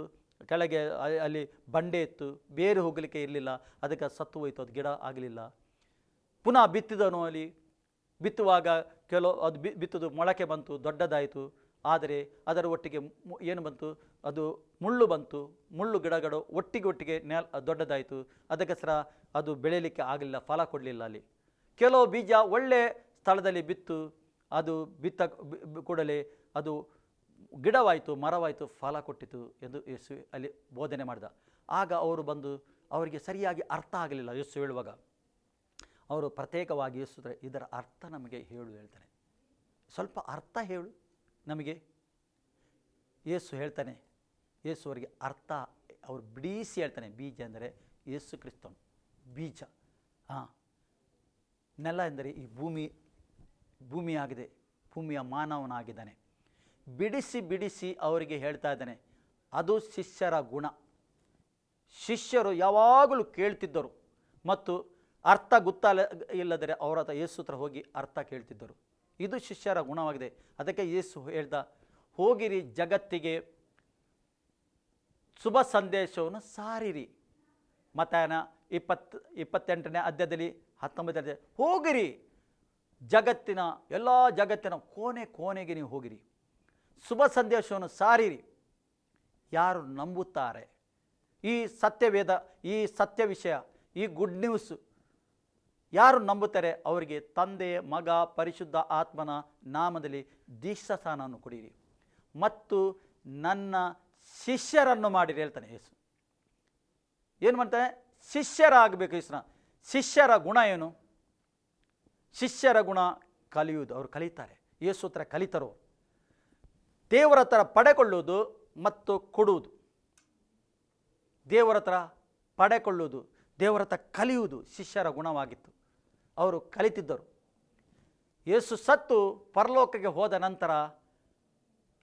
ಕೆಳಗೆ ಅಲ್ಲಿ ಬಂಡೆ ಇತ್ತು, ಬೇರೆ ಹೋಗಲಿಕ್ಕೆ ಇರಲಿಲ್ಲ, ಅದಕ್ಕೆ ಸತ್ತು ಹೋಯಿತು, ಅದು ಗಿಡ ಆಗಲಿಲ್ಲ. ಪುನಃ ಬಿತ್ತಿದನು ಅಲ್ಲಿ, ಬಿತ್ತುವಾಗ ಕೆಲವು ಅದು ಬಿ, ಬಿತ್ತುದು ಮೊಳಕೆ ಬಂತು, ದೊಡ್ಡದಾಯಿತು, ಆದರೆ ಅದರ ಒಟ್ಟಿಗೆ ಏನು ಬಂತು, ಅದು ಮುಳ್ಳು ಬಂತು, ಮುಳ್ಳು ಗಿಡಗಳು ಒಟ್ಟಿಗೆ ಒಟ್ಟಿಗೆ ನೆಲ, ದೊಡ್ಡದಾಯಿತು, ಅದಕ್ಕೋಸ್ಕರ ಅದು ಬೆಳೆಯಲಿಕ್ಕೆ ಆಗಲಿಲ್ಲ, ಫಲ ಕೊಡಲಿಲ್ಲ ಅಲ್ಲಿ. ಕೆಲವು ಬೀಜ ಒಳ್ಳೆ ಸ್ಥಳದಲ್ಲಿ ಬಿತ್ತು, ಅದು ಬಿತ್ತ ಕೂಡಲೇ ಅದು ಗಿಡವಾಯಿತು, ಮರವಾಯಿತು, ಫಲ ಕೊಟ್ಟಿತು ಎಂದು ಯೇಸು ಅಲ್ಲಿ ಬೋಧನೆ ಮಾಡಿದ. ಆಗ ಅವರು ಬಂದು ಅವರಿಗೆ ಸರಿಯಾಗಿ ಅರ್ಥ ಆಗಲಿಲ್ಲ ಯೇಸು ಹೇಳುವಾಗ. ಅವರು ಪ್ರತ್ಯೇಕವಾಗಿ ಯೇಸು ಇದರ ಅರ್ಥ ನಮಗೆ ಹೇಳು ಹೇಳ್ತಾನೆ. ಸ್ವಲ್ಪ ಅರ್ಥ ಹೇಳು ನಮಗೆ. ಯೇಸು ಹೇಳ್ತಾನೆ, ಯೇಸು ಅವರಿಗೆ ಅರ್ಥ, ಅವರು ಬಿಡಿಸಿ ಹೇಳ್ತಾನೆ, ಬೀಜ ಅಂದರೆ ಯೇಸು ಕ್ರಿಸ್ತನು, ಬೀಜ. ಹಾಂ ನೆಲ ಎಂದರೆ ಈ ಭೂಮಿ ಭೂಮಿಯಾಗಿದೆ, ಭೂಮಿಯ ಮಾನವನಾಗಿದ್ದಾನೆ. ಬಿಡಿಸಿ ಬಿಡಿಸಿ ಅವರಿಗೆ ಹೇಳ್ತಾ ಇದ್ದಾನೆ, ಅದು ಶಿಷ್ಯರ ಗುಣ. ಶಿಷ್ಯರು ಯಾವಾಗಲೂ ಕೇಳ್ತಿದ್ದರು ಮತ್ತು ಅರ್ಥ ಗೊತ್ತಲ್ಲ ಇಲ್ಲದರೆ ಅವರ ಹತ್ರ ಯೇಸು ಹತ್ರ ಹೋಗಿ ಅರ್ಥ ಕೇಳ್ತಿದ್ದರು. ಇದು ಶಿಷ್ಯರ ಗುಣವಾಗಿದೆ. ಅದಕ್ಕೆ ಯೇಸು ಹೇಳ್ದ, ಹೋಗಿರಿ ಜಗತ್ತಿಗೆ, ಶುಭ ಸಂದೇಶವನ್ನು ಸಾರಿರಿ. ಮತಾಯನ ಇಪ್ಪತ್ತು ಇಪ್ಪತ್ತೆಂಟನೇ ಅಧ್ಯಾಯದಲ್ಲಿ ಹತ್ತೊಂಬತ್ತನೇ ಹೋಗಿರಿ. ಜಗತ್ತಿನ ಎಲ್ಲ ಜಗತ್ತಿನ ಕೋಣೆ ಕೋಣೆಗೆ ನೀವು ಹೋಗಿರಿ. ಶುಭ ಸಂದೇಶವನ್ನು ಸಾರಿರಿ. ಯಾರು ನಂಬುತ್ತಾರೆ? ಈ ಸತ್ಯವೇದ, ಈ ಸತ್ಯ ವಿಷಯ, ಈ ಗುಡ್ ನ್ಯೂಸ್ ಯಾರು ನಂಬುತ್ತಾರೆ? ಅವರಿಗೆ ತಂದೆ, ಮಗ, ಪರಿಶುದ್ಧ ಆತ್ಮನ ನಾಮದಲ್ಲಿ ದೀಕ್ಷಾಸ್ಥಾನವನ್ನು ಕೊಡಿರಿ. ಮತ್ತು ನನ್ನ ಶಿಷ್ಯರನ್ನು ಮಾಡಿರಿ ಹೇಳ್ತಾನೆ ಯೇಸು. ಏನು ಮಾಡ್ತಾನೆ? ಶಿಷ್ಯರಾಗಬೇಕು ಯೇಸುನ. ಶಿಷ್ಯರ ಗುಣ ಏನು? ಶಿಷ್ಯರ ಗುಣ ಕಲಿಯುವುದು, ಅವರು ಕಲಿತಾರೆ. ಯೇಸು ಹತ್ರ ಕಲಿತರು. ದೇವರ ಹತ್ರ ಪಡೆಕೊಳ್ಳುವುದು ಮತ್ತು ಕೊಡುವುದು. ದೇವರ ಹತ್ರ ಪಡೆಕೊಳ್ಳುವುದು, ದೇವರ ಹತ್ರ ಕಲಿಯುವುದು ಶಿಷ್ಯರ ಗುಣವಾಗಿತ್ತು. ಅವರು ಕಲಿತಿದ್ದರು. ಯೇಸು ಸತ್ತು ಪರಲೋಕಕ್ಕೆ ಹೋದ ನಂತರ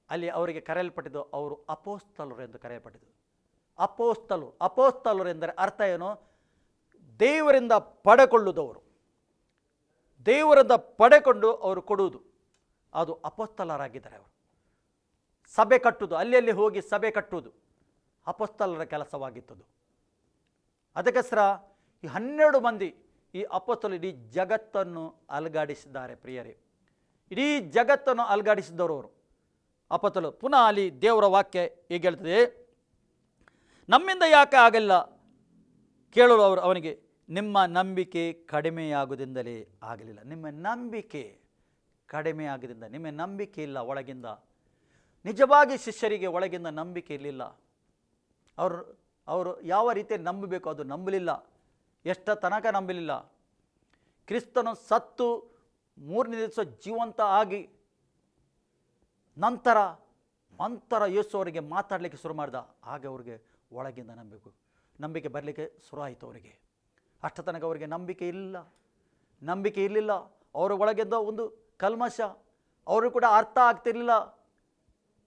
ಅಲ್ಲಿ ಅವರಿಗೆ ಕರೆಯಲ್ಪಟ್ಟಿದ್ದು ಅವರು ಅಪೋಸ್ತಲರು ಎಂದು ಕರೆಯಲ್ಪಟ್ಟಿದ್ದು. ಅಪೋಸ್ತಲು ಅಪೋಸ್ತಲರು ಎಂದರೆ ಅರ್ಥ ಏನು? ದೇವರಿಂದ ಪಡೆಕೊಳ್ಳುವುದವರು ದೇವರಿಂದ ಪಡೆಕೊಂಡು ಅವರು ಕೊಡುವುದು. ಅದು ಅಪೋಸ್ತಲರಾಗಿದ್ದಾರೆ ಅವರು. ಸಭೆ ಕಟ್ಟುವುದು, ಅಲ್ಲಿ ಹೋಗಿ ಸಭೆ ಕಟ್ಟುವುದು ಅಪೋಸ್ತಲರ ಕೆಲಸವಾಗಿತ್ತದು. ಅದಕ್ಕೋಸ್ಕರ ಈ ಹನ್ನೆರಡು ಮಂದಿ ಈ ಅಪಸ್ತಲು ಇಡೀ ಜಗತ್ತನ್ನು ಅಲುಗಾಡಿಸಿದ್ದಾರೆ ಪ್ರಿಯರೇ. ಇಡೀ ಜಗತ್ತನ್ನು ಅಲುಗಾಡಿಸಿದವರು ಅವರು. ಅಪೋಸ್ತಲು ಪುನಃ ಅಲ್ಲಿ ದೇವರ ವಾಕ್ಯ ಹೀಗೆ ಹೇಳ್ತದೆ? ನಮ್ಮಿಂದ ಯಾಕೆ ಆಗಲ್ಲ ಕೇಳಲು ಅವರು ಅವನಿಗೆ ನಿಮ್ಮ ನಂಬಿಕೆ ಕಡಿಮೆಯಾಗುವುದಿಂದಲೇ ಆಗಲಿಲ್ಲ. ನಿಮ್ಮ ನಂಬಿಕೆ ಕಡಿಮೆಯಾಗದಿಂದ ನಿಮ್ಮ ನಂಬಿಕೆ ಇಲ್ಲ ಒಳಗಿಂದ. ನಿಜವಾಗಿ ಶಿಷ್ಯರಿಗೆ ಒಳಗಿಂದ ನಂಬಿಕೆ ಇರಲಿಲ್ಲ. ಅವರು ಅವರು ಯಾವ ರೀತಿ ನಂಬಬೇಕು ಅದು ನಂಬಲಿಲ್ಲ. ಎಷ್ಟ ತನಕ ನಂಬಲಿಲ್ಲ. ಕ್ರಿಸ್ತನು ಸತ್ತು ಮೂರನೇ ದಿವಸ ಜೀವಂತ ಆಗಿ ನಂತರ ನಂತರ ಯೇಸು ಅವರಿಗೆ ಮಾತಾಡಲಿಕ್ಕೆ ಶುರು ಮಾಡಿದ. ಹಾಗೆ ಅವರಿಗೆ ಒಳಗಿಂದ ನಂಬಬೇಕು. ನಂಬಿಕೆ ಬರಲಿಕ್ಕೆ ಶುರು ಆಯಿತು ಅವರಿಗೆ. ಅಷ್ಟ ತನಕ ಅವರಿಗೆ ನಂಬಿಕೆ ಇಲ್ಲ. ನಂಬಿಕೆ ಇರಲಿಲ್ಲ. ಅವರ ಒಳಗೆದ್ದ ಒಂದು ಕಲ್ಮಶ. ಅವರು ಕೂಡ ಅರ್ಥ ಆಗ್ತಿರಲಿಲ್ಲ.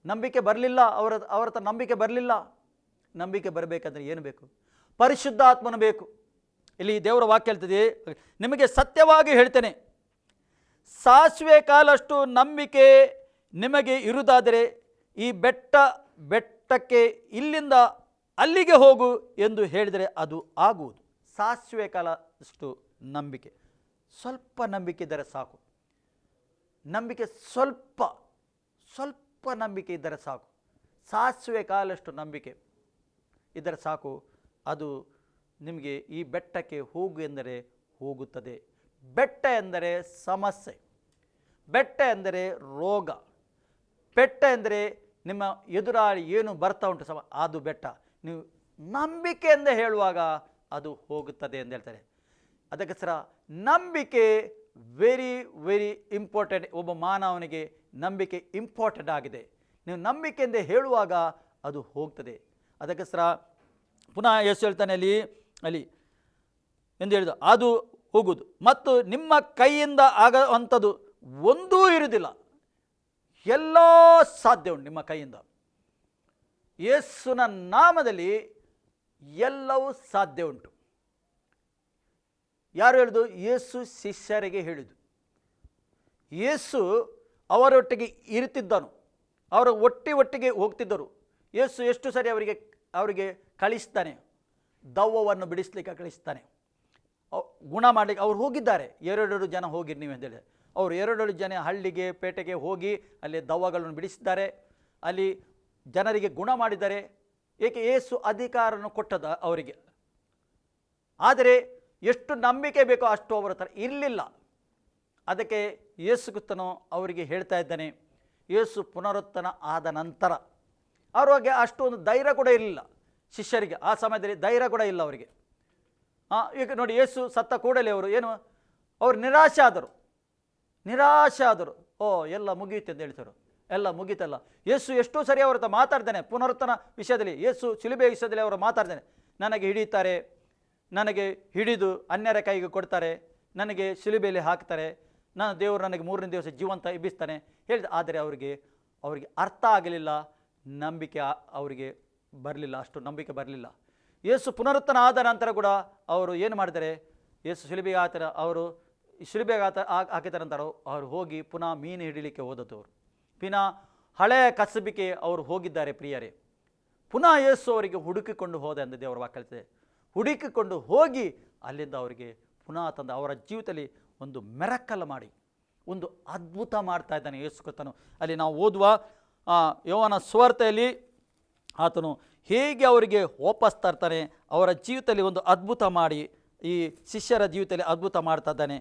ನಂಬಿಕೆ ಬರಲಿಲ್ಲ. ಅವರ ಅವರ ನಂಬಿಕೆ ಬರಲಿಲ್ಲ. ನಂಬಿಕೆ ಬರಬೇಕಂದ್ರೆ ಏನು ಬೇಕು? ಪರಿಶುದ್ಧಾತ್ಮನ ಬೇಕು. ಇಲ್ಲಿ ದೇವರ ವಾಕ್ಯ ಹೇಳ್ತದೆ. ನಿಮಗೆ ಸತ್ಯವಾಗಿ ಹೇಳ್ತೇನೆ. ಸಾಸಿವೆ ಕಾಲಷ್ಟು ನಂಬಿಕೆ ನಿಮಗೆ ಇರುವುದಾದರೆ ಈ ಬೆಟ್ಟ ಬೆಟ್ಟಕ್ಕೆ ಇಲ್ಲಿಂದ ಅಲ್ಲಿಗೆ ಹೋಗು ಎಂದು ಹೇಳಿದರೆ ಅದು ಆಗುವುದು. ಸಾಸಿವೆ ಕಾಲಷ್ಟು ನಂಬಿಕೆ. ಸ್ವಲ್ಪ ನಂಬಿಕೆ ಇದ್ದರೆ ಸಾಕು. ನಂಬಿಕೆ ಸ್ವಲ್ಪ ಸ್ವಲ್ಪ ನಂಬಿಕೆ ಇದ್ದರೆ ಸಾಕು. ಸಾಸಿವೆ ಕಾಲಷ್ಟು ನಂಬಿಕೆ ಇದ್ದರೆ ಸಾಕು. ಅದು ನಿಮಗೆ ಈ ಬೆಟ್ಟಕ್ಕೆ ಹೋಗು ಎಂದರೆ ಹೋಗುತ್ತದೆ. ಬೆಟ್ಟ ಎಂದರೆ ಸಮಸ್ಯೆ. ಬೆಟ್ಟ ಎಂದರೆ ರೋಗ. ಬೆಟ್ಟ ಎಂದರೆ ನಿಮ್ಮ ಎದುರಾಳಿ ಏನು ಬರ್ತಾ ಉಂಟು ಸಮ ಅದು ಬೆಟ್ಟ. ನೀವು ನಂಬಿಕೆ ಎಂದೇ ಹೇಳುವಾಗ ಅದು ಹೋಗುತ್ತದೆ ಎಂದು ಹೇಳ್ತಾರೆ. ಅದಕ್ಕೋಸ್ಕರ ನಂಬಿಕೆ ವೆರಿ ವೆರಿ ಇಂಪಾರ್ಟೆಂಟ್ ಒಬ್ಬ ಮಾನವನಿಗೆ ನಂಬಿಕೆ ಇಂಪಾರ್ಟೆಂಟ್ ಆಗಿದೆ. ನೀವು ನಂಬಿಕೆ ಎಂದೇ ಹೇಳುವಾಗ ಅದು ಹೋಗ್ತದೆ. ಅದಕ್ಕೋಸ್ಕರ ಪುನಃ ಯೇಸು ಹೇಳ್ತಾನೆ ಅಲ್ಲಿ ಅಲ್ಲಿ ಎಂದು ಹೇಳಿದ, ಅದು ಹೋಗುವುದು. ಮತ್ತು ನಿಮ್ಮ ಕೈಯಿಂದ ಆಗುವಂಥದ್ದು ಒಂದೂ ಇರುವುದಿಲ್ಲ. ಎಲ್ಲ ಸಾಧ್ಯ ಉಂಟು ನಿಮ್ಮ ಕೈಯಿಂದ. ಯೇಸುನ ನಾಮದಲ್ಲಿ ಎಲ್ಲವೂ ಸಾಧ್ಯ ಉಂಟು. ಯಾರು ಹೇಳಿದು? ಯೇಸು ಶಿಷ್ಯರಿಗೆ ಹೇಳಿದು ಯೇಸು ಅವರೊಟ್ಟಿಗೆ ಇರುತ್ತಿದ್ದನು. ಅವರ ಒಟ್ಟಿ ಒಟ್ಟಿಗೆ ಹೋಗ್ತಿದ್ದರು. ಯೇಸು ಎಷ್ಟು ಸರಿ ಅವರಿಗೆ ಅವರಿಗೆ ಕಳಿಸ್ತಾನೆ? ದವ್ವವನ್ನು ಬಿಡಿಸ್ಲಿಕ್ಕೆ ಕಳಿಸ್ತಾನೆ. ಗುಣ ಮಾಡಲಿಕ್ಕೆ ಅವ್ರು ಹೋಗಿದ್ದಾರೆ. ಎರಡೆರಡು ಜನ ಹೋಗಿರಿ ನೀವು ಅಂತೇಳಿ ಅವರು ಎರಡೆರಡು ಜನ ಹಳ್ಳಿಗೆ, ಪೇಟೆಗೆ ಹೋಗಿ ಅಲ್ಲಿ ದವ್ವಗಳನ್ನು ಬಿಡಿಸಿದ್ದಾರೆ. ಅಲ್ಲಿ ಜನರಿಗೆ ಗುಣ ಮಾಡಿದ್ದಾರೆ. ಏಕೆ ಏಸು ಅಧಿಕಾರವನ್ನು ಕೊಟ್ಟದ ಅವರಿಗೆ? ಆದರೆ ಎಷ್ಟು ನಂಬಿಕೆ ಬೇಕೋ ಅಷ್ಟು ಅವರ ಥರ ಇರಲಿಲ್ಲ. ಅದಕ್ಕೆ ಯೇಸು ಗುತ್ತನೋ ಅವರಿಗೆ ಹೇಳ್ತಾ ಇದ್ದಾನೆ, ಯೇಸು ಪುನರುತ್ಥನ ಆದ ನಂತರ. ಅವ್ರಿಗೆ ಅಷ್ಟೊಂದು ಧೈರ್ಯ ಕೂಡ ಇರಲಿಲ್ಲ ಶಿಷ್ಯರಿಗೆ. ಆ ಸಮಯದಲ್ಲಿ ಧೈರ್ಯ ಕೂಡ ಇಲ್ಲ ಅವರಿಗೆ. ಈಗ ನೋಡಿ, ಯೇಸು ಸತ್ತ ಕೂಡಲೇ ಅವರು ಏನು, ಅವರು ನಿರಾಶೆ ಆದರು. ನಿರಾಶೆ ಆದರು. ಓ, ಎಲ್ಲ ಮುಗಿಯುತ್ತೆ ಅಂತ ಹೇಳ್ತಾರೆ. ಎಲ್ಲ ಮುಗಿತಲ್ಲ. ಯೇಸು ಎಷ್ಟೋ ಸರಿ ಅವರು ಹತ್ರ ಮಾತಾಡ್ತಾನೆ ಪುನರುತ್ತನ ವಿಷಯದಲ್ಲಿ ಯೇಸು ಸಿಲುಬೆ ವಿಷಯದಲ್ಲಿ ಅವರು ಮಾತಾಡ್ತಾನೆ ನನಗೆ ಹಿಡಿತಾರೆ ನನಗೆ ಹಿಡಿದು ಅನ್ಯರ ಕೈಗೆ ಕೊಡ್ತಾರೆ, ನನಗೆ ಸಿಲುಬೆಯಲ್ಲಿ ಹಾಕ್ತಾರೆ, ನಾನು ದೇವರು ನನಗೆ ಮೂರನೇ ದಿವಸ ಜೀವಂತ ಎಬ್ಬಿಸ್ತಾನೆ ಹೇಳಿದ. ಆದರೆ ಅವರಿಗೆ ಅವರಿಗೆ ಅರ್ಥ ಆಗಲಿಲ್ಲ, ನಂಬಿಕೆ ಅವರಿಗೆ ಬರಲಿಲ್ಲ, ಅಷ್ಟು ನಂಬಿಕೆ ಬರಲಿಲ್ಲ. ಯೇಸು ಪುನರುತ್ತನ ಆದ ನಂತರ ಕೂಡ ಅವರು ಏನು ಮಾಡಿದರೆ ಯೇಸು ಶಿಲುಬೆಗೆ ಆತರ ಅವರು ಶಿಲುಬೆಗೆ ಆತ ನಂತರ ಅವರು ಹೋಗಿ ಪುನಃ ಮೀನು ಹಿಡಿಲಿಕ್ಕೆ ಹೋದದ್ದು ಅವರು. ಪುನಃ ಹಳೆಯ ಕಸಬಿಕೆ ಅವರು ಹೋಗಿದ್ದಾರೆ ಪ್ರಿಯರೇ. ಪುನಃ ಯೇಸು ಅವರಿಗೆ ಹುಡುಕಿಕೊಂಡು ಹೋದೆ ಅಂದ ದೇವರ ವಾಕ್ಯ ಹುಡುಕಿಕೊಂಡು ಹೋಗಿ ಅಲ್ಲಿಂದ ಅವರಿಗೆ ಪುನಃ ತಂದ ಅವರ ಜೀವಿತದಲ್ಲಿ ಒಂದು ಮೆರಕಲ್ಲ ಮಾಡಿ. ಒಂದು ಅದ್ಭುತ ಮಾಡ್ತಾ ಇದ್ದಾನೆ ಯೇಸು ಕ್ರಿಸ್ತನು. ಅಲ್ಲಿ ನಾವು ಓದುವ ಯೋವನ ಸ್ವಾರ್ಥೆಯಲ್ಲಿ ಆತನು ಹೇಗೆ ಅವರಿಗೆ ವಾಪಸ್ ತರ್ತಾನೆ, ಅವರ ಜೀವಿತದಲ್ಲಿ ಒಂದು ಅದ್ಭುತ ಮಾಡಿ, ಈ ಶಿಷ್ಯರ ಜೀವಿತದಲ್ಲಿ ಅದ್ಭುತ ಮಾಡ್ತಾ ಇದ್ದಾನೆ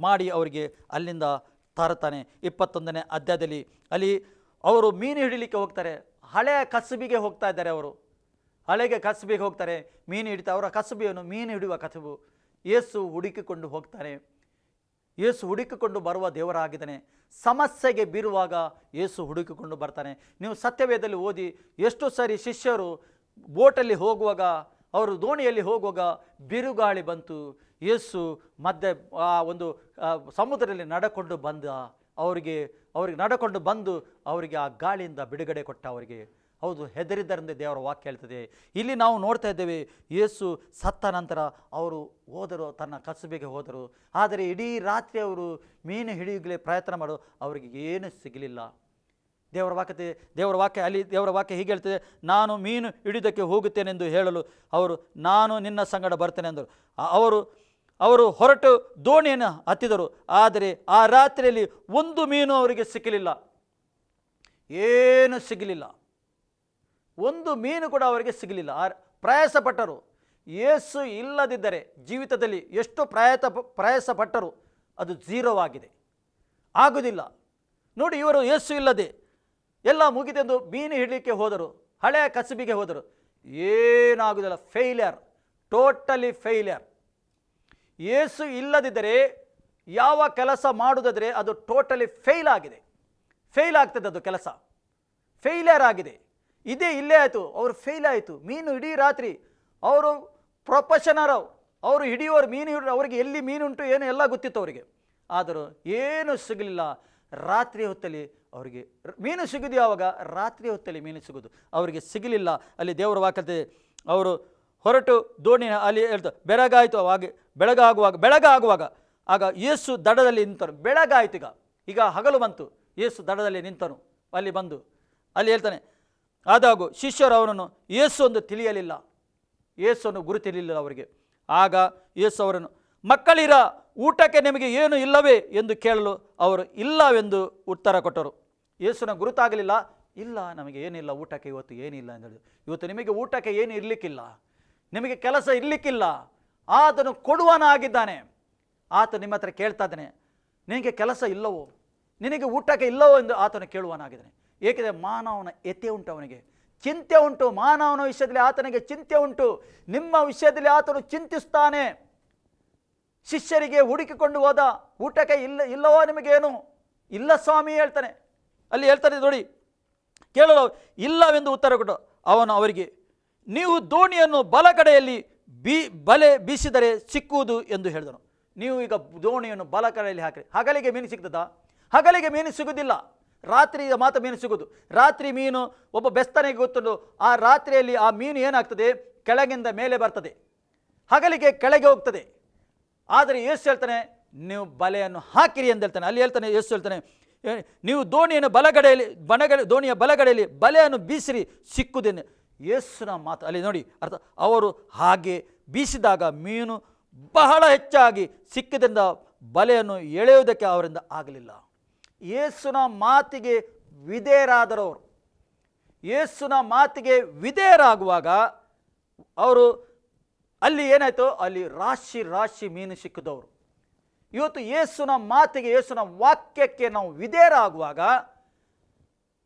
ಮಾಡಿ ಅವರಿಗೆ ಅಲ್ಲಿಂದ ತರ್ತಾನೆ ಇಪ್ಪತ್ತೊಂದನೇ ಅಧ್ಯಾಯದಲ್ಲಿ ಅಲ್ಲಿ ಅವರು ಮೀನು ಹಿಡಿಲಿಕ್ಕೆ ಹೋಗ್ತಾರೆ. ಹಳೆಯ ಕಸಬಿಗೆ ಹೋಗ್ತಾ ಇದ್ದಾರೆ ಅವರು. ಹಳೆಗೆ ಕಸಬಿಗೆ ಹೋಗ್ತಾರೆ. ಮೀನು ಹಿಡಿತಾ ಅವರ ಕಸಬಿಯನ್ನು ಮೀನು ಹಿಡಿಯುವ ಕಸಬು. ಯೇಸು ಹುಡುಕಿಕೊಂಡು ಹೋಗ್ತಾನೆ. ಯೇಸು ಹುಡುಕಿಕೊಂಡು ಬರುವ ದೇವರಾಗಿದ್ದಾನೆ. ಸಮಸ್ಯೆಗೆ ಬೀರುವಾಗ ಯೇಸು ಹುಡುಕಿಕೊಂಡು ಬರ್ತಾನೆ. ನೀವು ಸತ್ಯವೇದಲ್ಲಿ ಓದಿ ಎಷ್ಟು ಸರಿ ಶಿಷ್ಯರು ಬೋಟಲ್ಲಿ ಹೋಗುವಾಗ ಅವರು ದೋಣಿಯಲ್ಲಿ ಹೋಗುವಾಗ ಬಿರುಗಾಳಿ ಬಂತು. ಯೇಸು ಮಧ್ಯೆ, ಆ ಒಂದು ಸಮುದ್ರದಲ್ಲಿ ನಡಕೊಂಡು ಬಂದ. ಅವರಿಗೆ ಅವರಿಗೆ ನಡಕೊಂಡು ಬಂದು ಅವರಿಗೆ ಆ ಗಾಳಿಯಿಂದ ಬಿಡುಗಡೆ ಕೊಟ್ಟ ಅವರಿಗೆ. ಹೌದು, ಹೆದರಿದ್ದರಿಂದ ದೇವರ ವಾಕ್ಯ ಹೇಳ್ತದೆ. ಇಲ್ಲಿ ನಾವು ನೋಡ್ತಾ ಇದ್ದೇವೆ, ಯೇಸು ಸತ್ತ ನಂತರ ಅವರು ಹೋದರು, ತನ್ನ ಕಸುಬಿಗೆ ಹೋದರು. ಆದರೆ ಇಡೀ ರಾತ್ರಿ ಅವರು ಮೀನು ಹಿಡಿಯಲೇ ಪ್ರಯತ್ನ ಮಾಡೋ, ಅವರಿಗೆ ಏನು ಸಿಗಲಿಲ್ಲ. ದೇವರ ವಾಕ್ಯತೆ, ದೇವರ ವಾಕ್ಯ ಅಲ್ಲಿ ದೇವರ ವಾಕ್ಯ ಹೀಗೆ ಹೇಳ್ತದೆ, ನಾನು ಮೀನು ಹಿಡಿದಕ್ಕೆ ಹೋಗುತ್ತೇನೆಂದು ಹೇಳಲು ಅವರು, ನಾನು ನಿನ್ನ ಸಂಗಡ ಬರ್ತೇನೆ ಎಂದರು. ಅವರು ಅವರು ಹೊರಟು ದೋಣಿಯನ್ನು ಹತ್ತಿದರು. ಆದರೆ ಆ ರಾತ್ರಿಯಲ್ಲಿ ಒಂದು ಮೀನು ಅವರಿಗೆ ಸಿಕ್ಕಲಿಲ್ಲ. ಏನು ಸಿಗಲಿಲ್ಲ. ಒಂದು ಮೀನು ಕೂಡ ಅವರಿಗೆ ಸಿಗಲಿಲ್ಲ. ಆ ಪ್ರಯಾಸ ಪಟ್ಟರು ಯೇಸು ಇಲ್ಲದಿದ್ದರೆ ಜೀವಿತದಲ್ಲಿ ಎಷ್ಟು ಪ್ರಯತ, ಪ್ರಯಾಸಪಟ್ಟರು. ಅದು ಜೀರೋ ಆಗಿದೆ ಆಗುವುದಿಲ್ಲ ನೋಡಿ ಇವರು ಏಸು ಇಲ್ಲದೆ ಎಲ್ಲ ಮುಗಿದೆಂದು ಮೀನು ಹಿಡಲಿಕ್ಕೆ ಹೋದರು. ಹಳೆಯ ಕಸಬಿಗೆ ಹೋದರು. ಏನಾಗುವುದಿಲ್ಲ ಫೇಲ್ಯರ್ ಟೋಟಲಿ ಫೇಲ್ಯರ್ ಏಸು ಇಲ್ಲದಿದ್ದರೆ, ಯಾವ ಕೆಲಸ ಮಾಡುವುದಾದರೆ ಅದು ಟೋಟಲಿ ಫೇಲ್ ಆಗಿದೆ. ಫೇಲ್ ಆಗ್ತದೆ ಅದು ಕೆಲಸ. ಫೇಲ್ಯರ್ ಆಗಿದೆ. ಇದೇ ಇಲ್ಲೇ ಆಯಿತು. ಅವರು ಫೇಲ್ ಆಯಿತು. ಮೀನು ಇಡೀ ರಾತ್ರಿ ಅವರು ಪ್ರೊಫೆಷನರ್, ಅವರು ಹಿಡಿಯೋರು ಮೀನು ಹಿಡಿದು ಅವರಿಗೆ ಎಲ್ಲಿ ಮೀನುಂಟು, ಏನು ಎಲ್ಲ ಗೊತ್ತಿತ್ತು ಅವರಿಗೆ. ಆದರೂ ಏನೂ ಸಿಗಲಿಲ್ಲ. ರಾತ್ರಿ ಹೊತ್ತಲ್ಲಿ ಅವರಿಗೆ ಮೀನು ಸಿಗೋದು ಯಾವಾಗ? ರಾತ್ರಿ ಹೊತ್ತಲ್ಲಿ ಮೀನು ಸಿಗೋದು. ಅವರಿಗೆ ಸಿಗಲಿಲ್ಲ. ಅಲ್ಲಿ ದೇವರು ವಾಕತೆ ಅವರು ಹೊರಟು ದೋಣಿ ಅಲ್ಲಿ ಹೇಳ್ತಾರೆ ಬೆಳಗಾಯಿತು ಹಾಗೆ ಬೆಳಗಾಗುವಾಗ ಬೆಳಗಾಗುವಾಗ. ಆಗ ಯೇಸು ದಡದಲ್ಲಿ ನಿಂತನು. ಬೆಳಗಾಯಿತು ಈಗ. ಈಗ ಹಗಲು ಬಂತು. ಯೇಸು ದಡದಲ್ಲಿ ನಿಂತನು. ಅಲ್ಲಿ ಬಂದು, ಅಲ್ಲಿ ಹೇಳ್ತಾನೆ ಆದಾಗೂ ಶಿಷ್ಯರು ಅವನನ್ನು ಯೇಸು ಒಂದು ತಿಳಿಯಲಿಲ್ಲ. ಯೇಸುವನ್ನು ಗುರುತಿರಲಿಲ್ಲ ಅವರಿಗೆ. ಆಗ ಯೇಸು ಅವರನ್ನು, ಮಕ್ಕಳಿರ, ಊಟಕ್ಕೆ ನಿಮಗೆ ಏನು ಇಲ್ಲವೇ? ಎಂದು ಕೇಳಲು ಅವರು ಇಲ್ಲವೆಂದು ಉತ್ತರ ಕೊಟ್ಟರು. ಯೇಸುನ ಗುರುತಾಗಲಿಲ್ಲ. ಇಲ್ಲ, ನಮಗೆ ಏನಿಲ್ಲ, ಊಟಕ್ಕೆ ಇವತ್ತು ಏನಿಲ್ಲ ಅಂತ ಹೇಳಿದ್ರು. ಇವತ್ತು ನಿಮಗೆ ಊಟಕ್ಕೆ ಏನು ಇರಲಿಕ್ಕಿಲ್ಲ. ನಿಮಗೆ ಕೆಲಸ ಇರಲಿಕ್ಕಿಲ್ಲ. ಆತನು ಕೊಡುವನ ಆಗಿದ್ದಾನೆ ಆತ ನಿಮ್ಮ ಹತ್ರ ಕೇಳ್ತಾ ಇದ್ದಾನೆ, ನಿನಗೆ ಕೆಲಸ ಇಲ್ಲವೋ? ನಿನಗೆ ಊಟಕ್ಕೆ ಇಲ್ಲವೋ ಎಂದು ಆತನು ಕೇಳುವನಾಗಿದ್ದಾನೆ. ಏಕೆಂದರೆ ಮಾನವನ ಎತೆ ಉಂಟು ಅವನಿಗೆ. ಚಿಂತೆ ಉಂಟು. ಮಾನವನ ವಿಷಯದಲ್ಲಿ ಆತನಿಗೆ ಚಿಂತೆ ಉಂಟು. ನಿಮ್ಮ ವಿಷಯದಲ್ಲಿ ಆತನು ಚಿಂತಿಸ್ತಾನೆ. ಶಿಷ್ಯರಿಗೆ ಹುಡುಕಿಕೊಂಡು ಹೋದ, ಊಟಕ್ಕೆ ಇಲ್ಲ, ಇಲ್ಲವೋ ನಿಮಗೇನು? ಇಲ್ಲ ಸ್ವಾಮಿ ಹೇಳ್ತಾನೆ. ಅಲ್ಲಿ ಹೇಳ್ತಾರೆ ನೋಡಿ, ಕೇಳಲು ಇಲ್ಲವೆಂದು ಉತ್ತರ ಕೊಟ್ಟು, ಅವನು ಅವರಿಗೆ, ನೀವು ದೋಣಿಯನ್ನು ಬಲ ಕಡೆಯಲ್ಲಿ ಬೀ, ಬಲೆ ಬೀಸಿದರೆ ಸಿಕ್ಕುವುದು ಎಂದು ಹೇಳಿದನು. ನೀವು ಈಗ ದೋಣಿಯನ್ನು ಬಲ ಕಡೆಯಲ್ಲಿ ಹಾಕಿರಿ. ಹಗಲಿಗೆ ಮೀನು ಸಿಗ್ತದಾ? ಹಗಲಿಗೆ ಮೀನು ಸಿಗುವುದಿಲ್ಲ. ರಾತ್ರಿ ಮಾತ್ರ ಮೀನು ಸಿಗುವುದು. ರಾತ್ರಿ ಮೀನು ಒಬ್ಬ ಬೆಸ್ತನಿಗೆ ಗೊತ್ತುಂಟು. ಆ ರಾತ್ರಿಯಲ್ಲಿ ಆ ಮೀನು ಏನಾಗ್ತದೆ? ಕೆಳಗಿಂದ ಮೇಲೆ ಬರ್ತದೆ. ಹಗಲಿಗೆ ಕೆಳಗೆ ಹೋಗ್ತದೆ. ಆದರೆ ಯೇಸು ಹೇಳ್ತಾನೆ, ನೀವು ಬಲೆಯನ್ನು ಹಾಕಿರಿ ಅಂತ ಹೇಳ್ತಾನೆ. ಅಲ್ಲಿ ಹೇಳ್ತಾನೆ, ಯೇಸು ಹೇಳ್ತಾನೆ ನೀವು ದೋಣಿಯನ್ನು ಬಲಗಡೆಯಲ್ಲಿ ಬನಗಡೆ ದೋಣಿಯ ಬಲಗಡೆಯಲ್ಲಿ ಬಲೆಯನ್ನು ಬೀಸಿರಿ, ಸಿಕ್ಕುದೇನೆ. ಯೇಸುನ ಮಾತು, ಅಲ್ಲಿ ನೋಡಿ, ಅರ್ಥ, ಅವರು ಹಾಗೆ ಬೀಸಿದಾಗ ಮೀನು ಬಹಳ ಹೆಚ್ಚಾಗಿ ಸಿಕ್ಕಿದ್ರಿಂದ ಬಲೆಯನ್ನು ಎಳೆಯುವುದಕ್ಕೆ ಅವರಿಂದ ಆಗಲಿಲ್ಲ. ಯೇಸುನ ಮಾತಿಗೆ ವಿಧೇಯರಾದರವರು ಯೇಸುನ ಮಾತಿಗೆ ವಿಧೇಯರಾಗುವಾಗ ಅವರು ಅಲ್ಲಿ ಏನಾಯಿತು? ಅಲ್ಲಿ ರಾಶಿ ರಾಶಿ ಮೀನು ಸಿಕ್ಕಿದವರು. ಇವತ್ತು ಯೇಸುನ ಮಾತಿಗೆ, ಯೇಸುನ ವಾಕ್ಯಕ್ಕೆ ನಾವು ವಿಧೇಯರಾಗುವಾಗ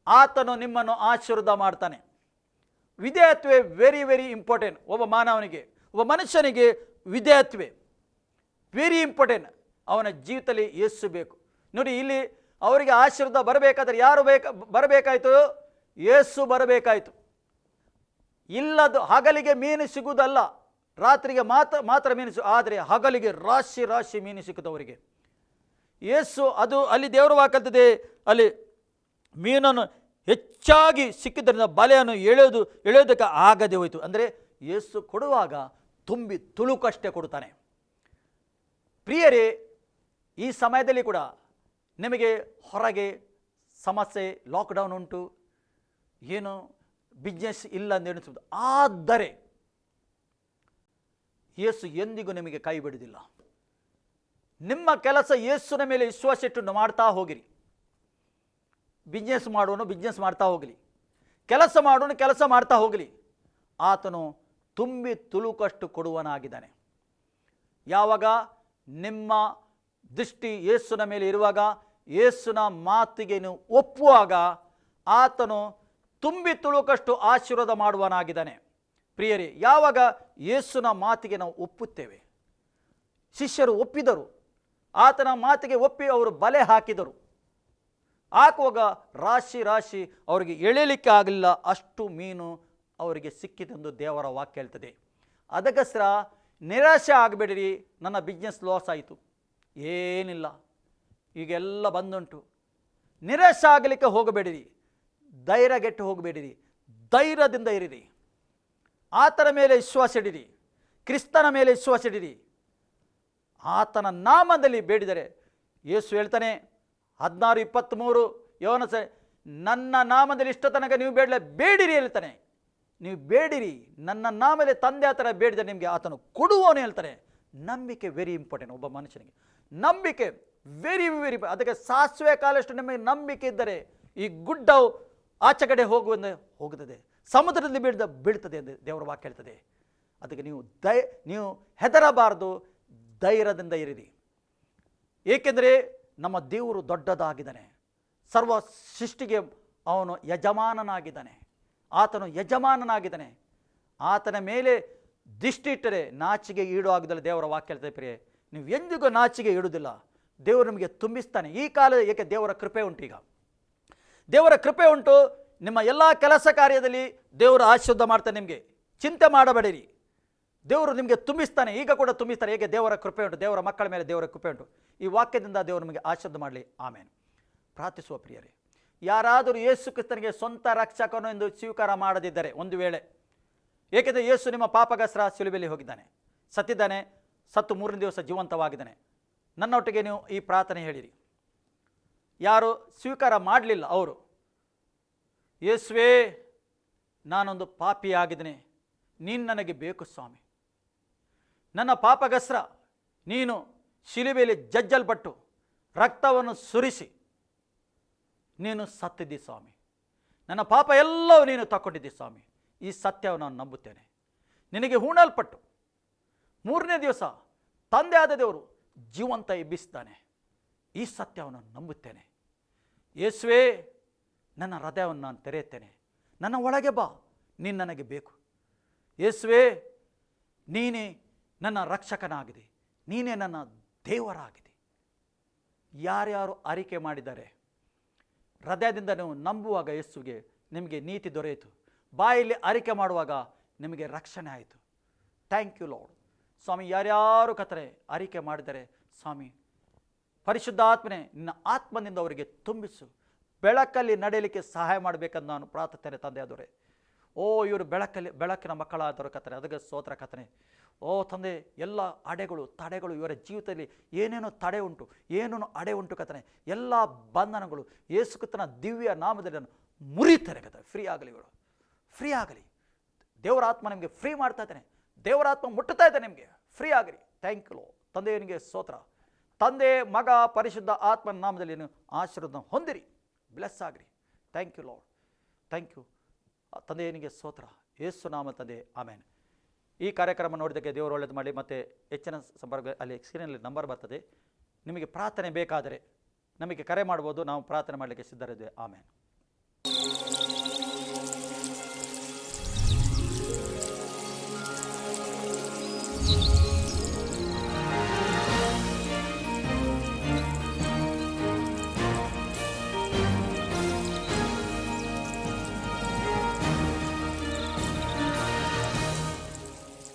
ಆತನು ನಿಮ್ಮನ್ನು ಆಶೀರ್ವಾದ ಮಾಡ್ತಾನೆ. ವಿಧೇಯತ್ವೇ ವೆರಿ ವೆರಿ ಇಂಪಾರ್ಟೆಂಟ್ ಒಬ್ಬ ಮಾನವನಿಗೆ, ಒಬ್ಬ ಮನುಷ್ಯನಿಗೆ ವಿಧೇಯತ್ವೇ ವೆರಿ ಇಂಪಾರ್ಟೆಂಟ್ ಅವನ ಜೀವಿತದಲ್ಲಿ ಯೇಸು ಬೇಕು. ನೋಡಿ, ಇಲ್ಲಿ ಅವರಿಗೆ ಆಶೀರ್ವಾದ ಬರಬೇಕಾದ್ರೆ ಯಾರು ಬೇಕ, ಬರಬೇಕಾಯಿತು? ಯೇಸು ಬರಬೇಕಾಯಿತು. ಇಲ್ಲದು ಹಗಲಿಗೆ ಮೀನು ಸಿಗುವುದಲ್ಲ. ರಾತ್ರಿಗೆ ಮಾತ್ರ ಮಾತ್ರ ಮೀನು ಆದರೆ ಹಗಲಿಗೆ ರಾಶಿ ರಾಶಿ ಮೀನು ಸಿಕ್ಕಿದವರಿಗೆ ಯೇಸು ಅದು ಅಲ್ಲಿ ದೇವರು ಹಾಕಲ್ತದೆ ಅಲ್ಲಿ ಮೀನನ್ನು ಹೆಚ್ಚಾಗಿ ಸಿಕ್ಕಿದ್ದರಿಂದ ಬಲೆಯನ್ನು ಎಳೆಯೋದು ಎಳೆಯೋದಕ್ಕೆ ಆಗದೆ ಹೋಯಿತು. ಅಂದರೆ ಯೇಸು ಕೊಡುವಾಗ ತುಂಬಿ ತುಳುಕಷ್ಟೇ ಕೊಡುತ್ತಾನೆ. ಪ್ರಿಯರೇ, ಈ ಸಮಯದಲ್ಲಿ ಕೂಡ ನಿಮಗೆ ಹೊರಗೆ ಸಮಸ್ಯೆ ಲಾಕ್ಡೌನ್ ಉಂಟು, ಏನು ಬಿಸ್ನೆಸ್ ಇಲ್ಲ ಅಂತ ಎಣಿಸುವುದು ಆದರೆ ಯೇಸು ಎಂದಿಗೂ ನಿಮಗೆ ಕೈ ಬಿಡುವುದಿಲ್ಲ. ನಿಮ್ಮ ಕೆಲಸ ಯೇಸುನ ಮೇಲೆ ವಿಶ್ವಾಸ ಇಟ್ಟು ಮಾಡ್ತಾ ಹೋಗಿರಿ. ಬಿಸ್ನೆಸ್ ಮಾಡೋನು ಬಿಸ್ನೆಸ್ ಮಾಡ್ತಾ ಹೋಗಲಿ. ಕೆಲಸ ಮಾಡೋನು ಕೆಲಸ ಮಾಡ್ತಾ ಹೋಗಲಿ. ಆತನು ತುಂಬಿ ತುಳುಕಷ್ಟು ಕೊಡುವನಾಗಿದ್ದಾನೆ. ಯಾವಾಗ? ನಿಮ್ಮ ದೃಷ್ಟಿ ಯೇಸುನ ಮೇಲೆ ಇರುವಾಗ, ಯೇಸುನ ಮಾತಿಗೆ ನೀವು ಒಪ್ಪುವಾಗ, ಆತನು ತುಂಬಿ ತುಳುಕಷ್ಟು ಆಶೀರ್ವಾದ ಮಾಡುವನಾಗಿದ್ದಾನೆ. ಪ್ರಿಯರಿ, ಯಾವಾಗ? ಯೇಸುನ ಮಾತಿಗೆ ನಾವು ಒಪ್ಪುತ್ತೇವೆ. ಶಿಷ್ಯರು ಒಪ್ಪಿದರು. ಆತನ ಮಾತಿಗೆ ಒಪ್ಪಿ ಅವರು ಬಲೆ ಹಾಕಿದರು. ಹಾಕುವಾಗ ರಾಶಿ ರಾಶಿ ಅವರಿಗೆ ಎಳೆಯಲಿಕ್ಕೆ ಆಗಲಿಲ್ಲ. ಅಷ್ಟು ಮೀನು ಅವರಿಗೆ ಸಿಕ್ಕಿತೆಂದು ದೇವರ ವಾಕ್ಯ ಹೇಳ್ತದೆ. ಅದಕ್ಕೋಸ್ಕರ ನಿರಾಶೆ ಆಗಬೇಡಿರಿ. ನನ್ನ ಬಿಸ್ನೆಸ್ ಲಾಸ್ ಆಯಿತು. ಏನಿಲ್ಲ. ಈಗೆಲ್ಲ ಬಂದುಂಟು. ನಿರಾಶೆ ಆಗಲಿಕ್ಕೆ ಹೋಗಬೇಡಿರಿ. ಧೈರ್ಯಗೆಟ್ಟು ಹೋಗಬೇಡಿರಿ. ಧೈರ್ಯದಿಂದ ಇರಿರಿ. ಆತನ ಮೇಲೆ ವಿಶ್ವಾಸ ಇಡಿರಿ. ಕ್ರಿಸ್ತನ ಮೇಲೆ ವಿಶ್ವಾಸ ಇಡಿರಿ. ಆತನ ನಾಮದಲ್ಲಿ ಬೇಡಿದರೆ ಯೇಸು ಹೇಳ್ತಾನೆ, ಹದಿನಾರು ಇಪ್ಪತ್ತ್ಮೂರು ಯೋನ ಸ ನನ್ನ ನಾಮದಲ್ಲಿ ಇಷ್ಟ ತನಕ ನೀವು ಬೇಡಲೇ, ಬೇಡಿರಿ ಹೇಳ್ತಾನೆ. ನೀವು ಬೇಡಿರಿ, ನನ್ನ ನಾಮದಲ್ಲಿ ತಂದೆ ಆತರ ಬೇಡಿದರೆ ನಿಮಗೆ ಆತನು ಕೊಡುವವನು ಹೇಳ್ತಾನೆ. ನಂಬಿಕೆ ವೆರಿ ಇಂಪಾರ್ಟೆಂಟ್ ಒಬ್ಬ ಮನುಷ್ಯನಿಗೆ. ನಂಬಿಕೆ ವೆರಿ ವೆರಿ ಅದಕ್ಕೆ ಸಾಸಿವೆ ಕಾಲಷ್ಟು ನಿಮಗೆ ನಂಬಿಕೆ ಇದ್ದರೆ ಈ ಗುಡ್ಡವು ಆಚೆ ಕಡೆ ಹೋಗುವಂತೆ ಹೋಗುತ್ತದೆ. ಸಮುದ್ರದಲ್ಲಿ ಬೀಳ್ದ, ಬೀಳ್ತದೆ ಎಂದು ದೇವರ ವಾಕ್ಯ ಹೇಳ್ತದೆ. ಅದಕ್ಕೆ ನೀವು ದಯ, ನೀವು ಹೆದರಬಾರದು, ಧೈರ್ಯದಿಂದ ಇರಿರಿ. ಏಕೆಂದರೆ ನಮ್ಮ ದೇವರು ದೊಡ್ಡದಾಗಿದ್ದಾನೆ. ಸರ್ವ ಸೃಷ್ಟಿಗೆ ಅವನು ಯಜಮಾನನಾಗಿದ್ದಾನೆ. ಆತನು ಯಜಮಾನನಾಗಿದ್ದಾನೆ. ಆತನ ಮೇಲೆ ದಿಷ್ಟಿ ಇಟ್ಟರೆ ನಾಚಿಗೆ ಈಡು ಆಗುದಿಲ್ಲ ದೇವರ ವಾಕ್ಯ ಹೇಳ್ತದೆ ಪ್ರಿಯೆ ನೀವು ಎಂದಿಗೂ ನಾಚಿಗೆ ಇಡುವುದಿಲ್ಲ. ದೇವರು ನಿಮಗೆ ತುಂಬಿಸ್ತಾನೆ. ಈ ಕಾಲ ಏಕೆ ದೇವರ ಕೃಪೆ ಉಂಟು ಈಗ? ದೇವರ ಕೃಪೆ ಉಂಟು. ನಿಮ್ಮ ಎಲ್ಲ ಕೆಲಸ ಕಾರ್ಯದಲ್ಲಿ ದೇವರು ಆಶೀರ್ವಾದ ಮಾಡ್ತಾನೆ ನಿಮಗೆ. ಚಿಂತೆ ಮಾಡಬೇಡಿರಿ. ದೇವರು ನಿಮಗೆ ತುಂಬಿಸ್ತಾನೆ. ಈಗ ಕೂಡ ತುಂಬಿಸ್ತಾನೆ ಹೇಗೆ? ದೇವರ ಕೃಪೆ ಉಂಟು. ದೇವರ ಮಕ್ಕಳ ಮೇಲೆ ದೇವರ ಕೃಪೆ ಉಂಟು. ಈ ವಾಕ್ಯದಿಂದ ದೇವರು ನಿಮಗೆ ಆಶೀರ್ವಾದ ಮಾಡಲಿ. ಆಮೇಲೆ ಪ್ರಾರ್ಥಿಸುವ ಪ್ರಿಯರೇ, ಯಾರಾದರೂ ಯೇಸು ಕ್ರಿಸ್ತನಿಗೆ ಸ್ವಂತ ರಕ್ಷಕನು ಎಂದು ಸ್ವೀಕಾರ ಮಾಡದಿದ್ದರೆ ಒಂದು ವೇಳೆ, ಏಕೆಂದರೆ ಯೇಸು ನಿಮ್ಮ ಪಾಪಗಸ್ರ ಸಿಲುಬೆಯಲ್ಲಿ ಹೋಗಿದ್ದಾನೆ. ಸತ್ತಿದ್ದಾನೆ. ಸತ್ತು ಮೂರನೇ ದಿವಸ ಜೀವಂತವಾಗಿದ್ದಾನೆ. ನನ್ನೊಟ್ಟಿಗೆ ನೀವು ಈ ಪ್ರಾರ್ಥನೆ ಹೇಳಿರಿ. ಯಾರು ಸ್ವೀಕಾರ ಮಾಡಲಿಲ್ಲ ಅವರು ಯೇಸುವೇ, ನಾನೊಂದು ಪಾಪಿಯಾಗಿದ್ದೇನೆ. ನೀನು ನನಗೆ ಬೇಕು ಸ್ವಾಮಿ. ನನ್ನ ಪಾಪಗಸ್ರ ನೀನು ಶಿಲುಬೆಯಲ್ಲಿ ಜಜ್ಜಲ್ಪಟ್ಟು ರಕ್ತವನ್ನು ಸುರಿಸಿ. ನೀನು ಸತ್ತಿದ್ದಿ ಸ್ವಾಮಿ. ನನ್ನ ಪಾಪ ಎಲ್ಲವೂ ನೀನು ತಕ್ಕೊಂಡಿದ್ದಿ ಸ್ವಾಮಿ. ಈ ಸತ್ಯವನ್ನು ನಾನು ನಂಬುತ್ತೇನೆ. ನಿನಗೆ ಹೂಣಲ್ಪಟ್ಟು ಮೂರನೇ ದಿವಸ ತಂದೆ ಆದ ದೇವರು ಜೀವಂತ ಎಬ್ಬಿಸ್ತಾನೆ. ಈ ಸತ್ಯವನ್ನು ನಂಬುತ್ತೇನೆ. ಯೇಸುವೇ ನನ್ನ ಹೃದಯವನ್ನು ನಾನು ತೆರೆಯುತ್ತೇನೆ. ನನ್ನ ಒಳಗೆ ಬಾ, ನೀನು ನನಗೆ ಬೇಕು. ಯೇಸುವೆ, ನೀನೇ ನನ್ನ ರಕ್ಷಕನಾಗಿದೆ. ನೀನೇ ನನ್ನ ದೇವರಾಗಿದೆ. ಯಾರ್ಯಾರು ಆರಿಕೆ ಮಾಡಿದ್ದಾರೆ, ಹೃದಯದಿಂದ ನೀವು ನಂಬುವಾಗ ಯೇಸುವಿಗೆ ನಿಮಗೆ ನೀತಿ ದೊರೆಯಿತು. ಬಾಯಲ್ಲಿ ಆರಿಕೆ ಮಾಡುವಾಗ ನಿಮಗೆ ರಕ್ಷಣೆ ಆಯಿತು. Thank you lord. ಸ್ವಾಮಿ, ಯಾರ್ಯಾರು ಕತ್ತರೆ ಆರಿಕೆ ಮಾಡಿದರೆ, ಸ್ವಾಮಿ, ಪರಿಶುದ್ಧಾತ್ಮನೆ ನಿನ್ನ ಆತ್ಮನಿಂದ ಅವರಿಗೆ ತುಂಬಿಸು. ಬೆಳಕಲ್ಲಿ ನಡೆಯಲಿಕ್ಕೆ ಸಹಾಯ ಮಾಡಬೇಕಂತ ನಾನು ಪ್ರಾರ್ಥನೆ ತಂದೆಯಾದವರೇ ಓ, ಇವರು ಬೆಳಕಲ್ಲಿ, ಬೆಳಕಿನ ಮಕ್ಕಳಾದವರು ಕತ್ತನೆ ಅದಕ್ಕೆ ಸೋತ್ರ ಕಥನೆ ಓ, ತಂದೆ, ಎಲ್ಲ ಅಡೆಗಳು, ತಡೆಗಳು, ಇವರ ಜೀವಿತದಲ್ಲಿ ಏನೇನೋ ತಡೆ ಉಂಟು, ಏನೇನೋ ಅಡೆ ಉಂಟು ಕತ್ತನೆ ಎಲ್ಲ ಬಂಧನಗಳು, ಯೇಸುಕ್ರಿಸ್ತನ ದಿವ್ಯ ನಾಮದಲ್ಲಿ ನಾನು ಮುರಿತಾರೆ ಕತೆ ಫ್ರೀ ಆಗಲಿ ಇವರು. ಫ್ರೀ ಆಗಲಿ. ದೇವರ ಆತ್ಮ ನಿಮಗೆ ಫ್ರೀ ಮಾಡ್ತಾ ಇದ್ದಾನೆ. ದೇವರಾತ್ಮ ಮುಟ್ಟುತ್ತಾ ಇದ್ದಾನೆ ನಿಮಗೆ. ಫ್ರೀ ಆಗಲಿ ಥ್ಯಾಂಕ್ ಯು ತಂದೆಯವನಿಗೆ ಸ್ತೋತ್ರ ತಂದೆ, ಮಗ, ಪರಿಶುದ್ಧ ಆತ್ಮನ ನಾಮದಲ್ಲಿ ನೀವು ಆಶೀರ್ವಾದ ಹೊಂದಿರಿ. Bless agri. Thank you Lord thank you ತಂದೆಯನಿಗೆ ಸ್ತೋತ್ರ. ಯೇಸು ನಾಮ ತಂದೆ. ಆಮೇನ್. ಈ ಕಾರ್ಯಕ್ರಮ ನೋಡಿದ್ದಕ್ಕೆ ದೇವರು ಒಳ್ಳೇದು ಮಾಡಿ ಮತ್ತು ಹೆಚ್ಚಿನ ಸಂಪರ್ಕ ಅಲ್ಲಿ ಸ್ಕ್ರೀನಲ್ಲಿ ನಂಬರ್ ಬರ್ತದೆ. ನಿಮಗೆ ಪ್ರಾರ್ಥನೆ ಬೇಕಾದರೆ ನಮಗೆ ಕರೆ ಮಾಡ್ಬೋದು. ನಾವು ಪ್ರಾರ್ಥನೆ ಮಾಡಲಿಕ್ಕೆ ಸಿದ್ಧರಿದ್ದೇವೆ. ಆಮೇಲೆ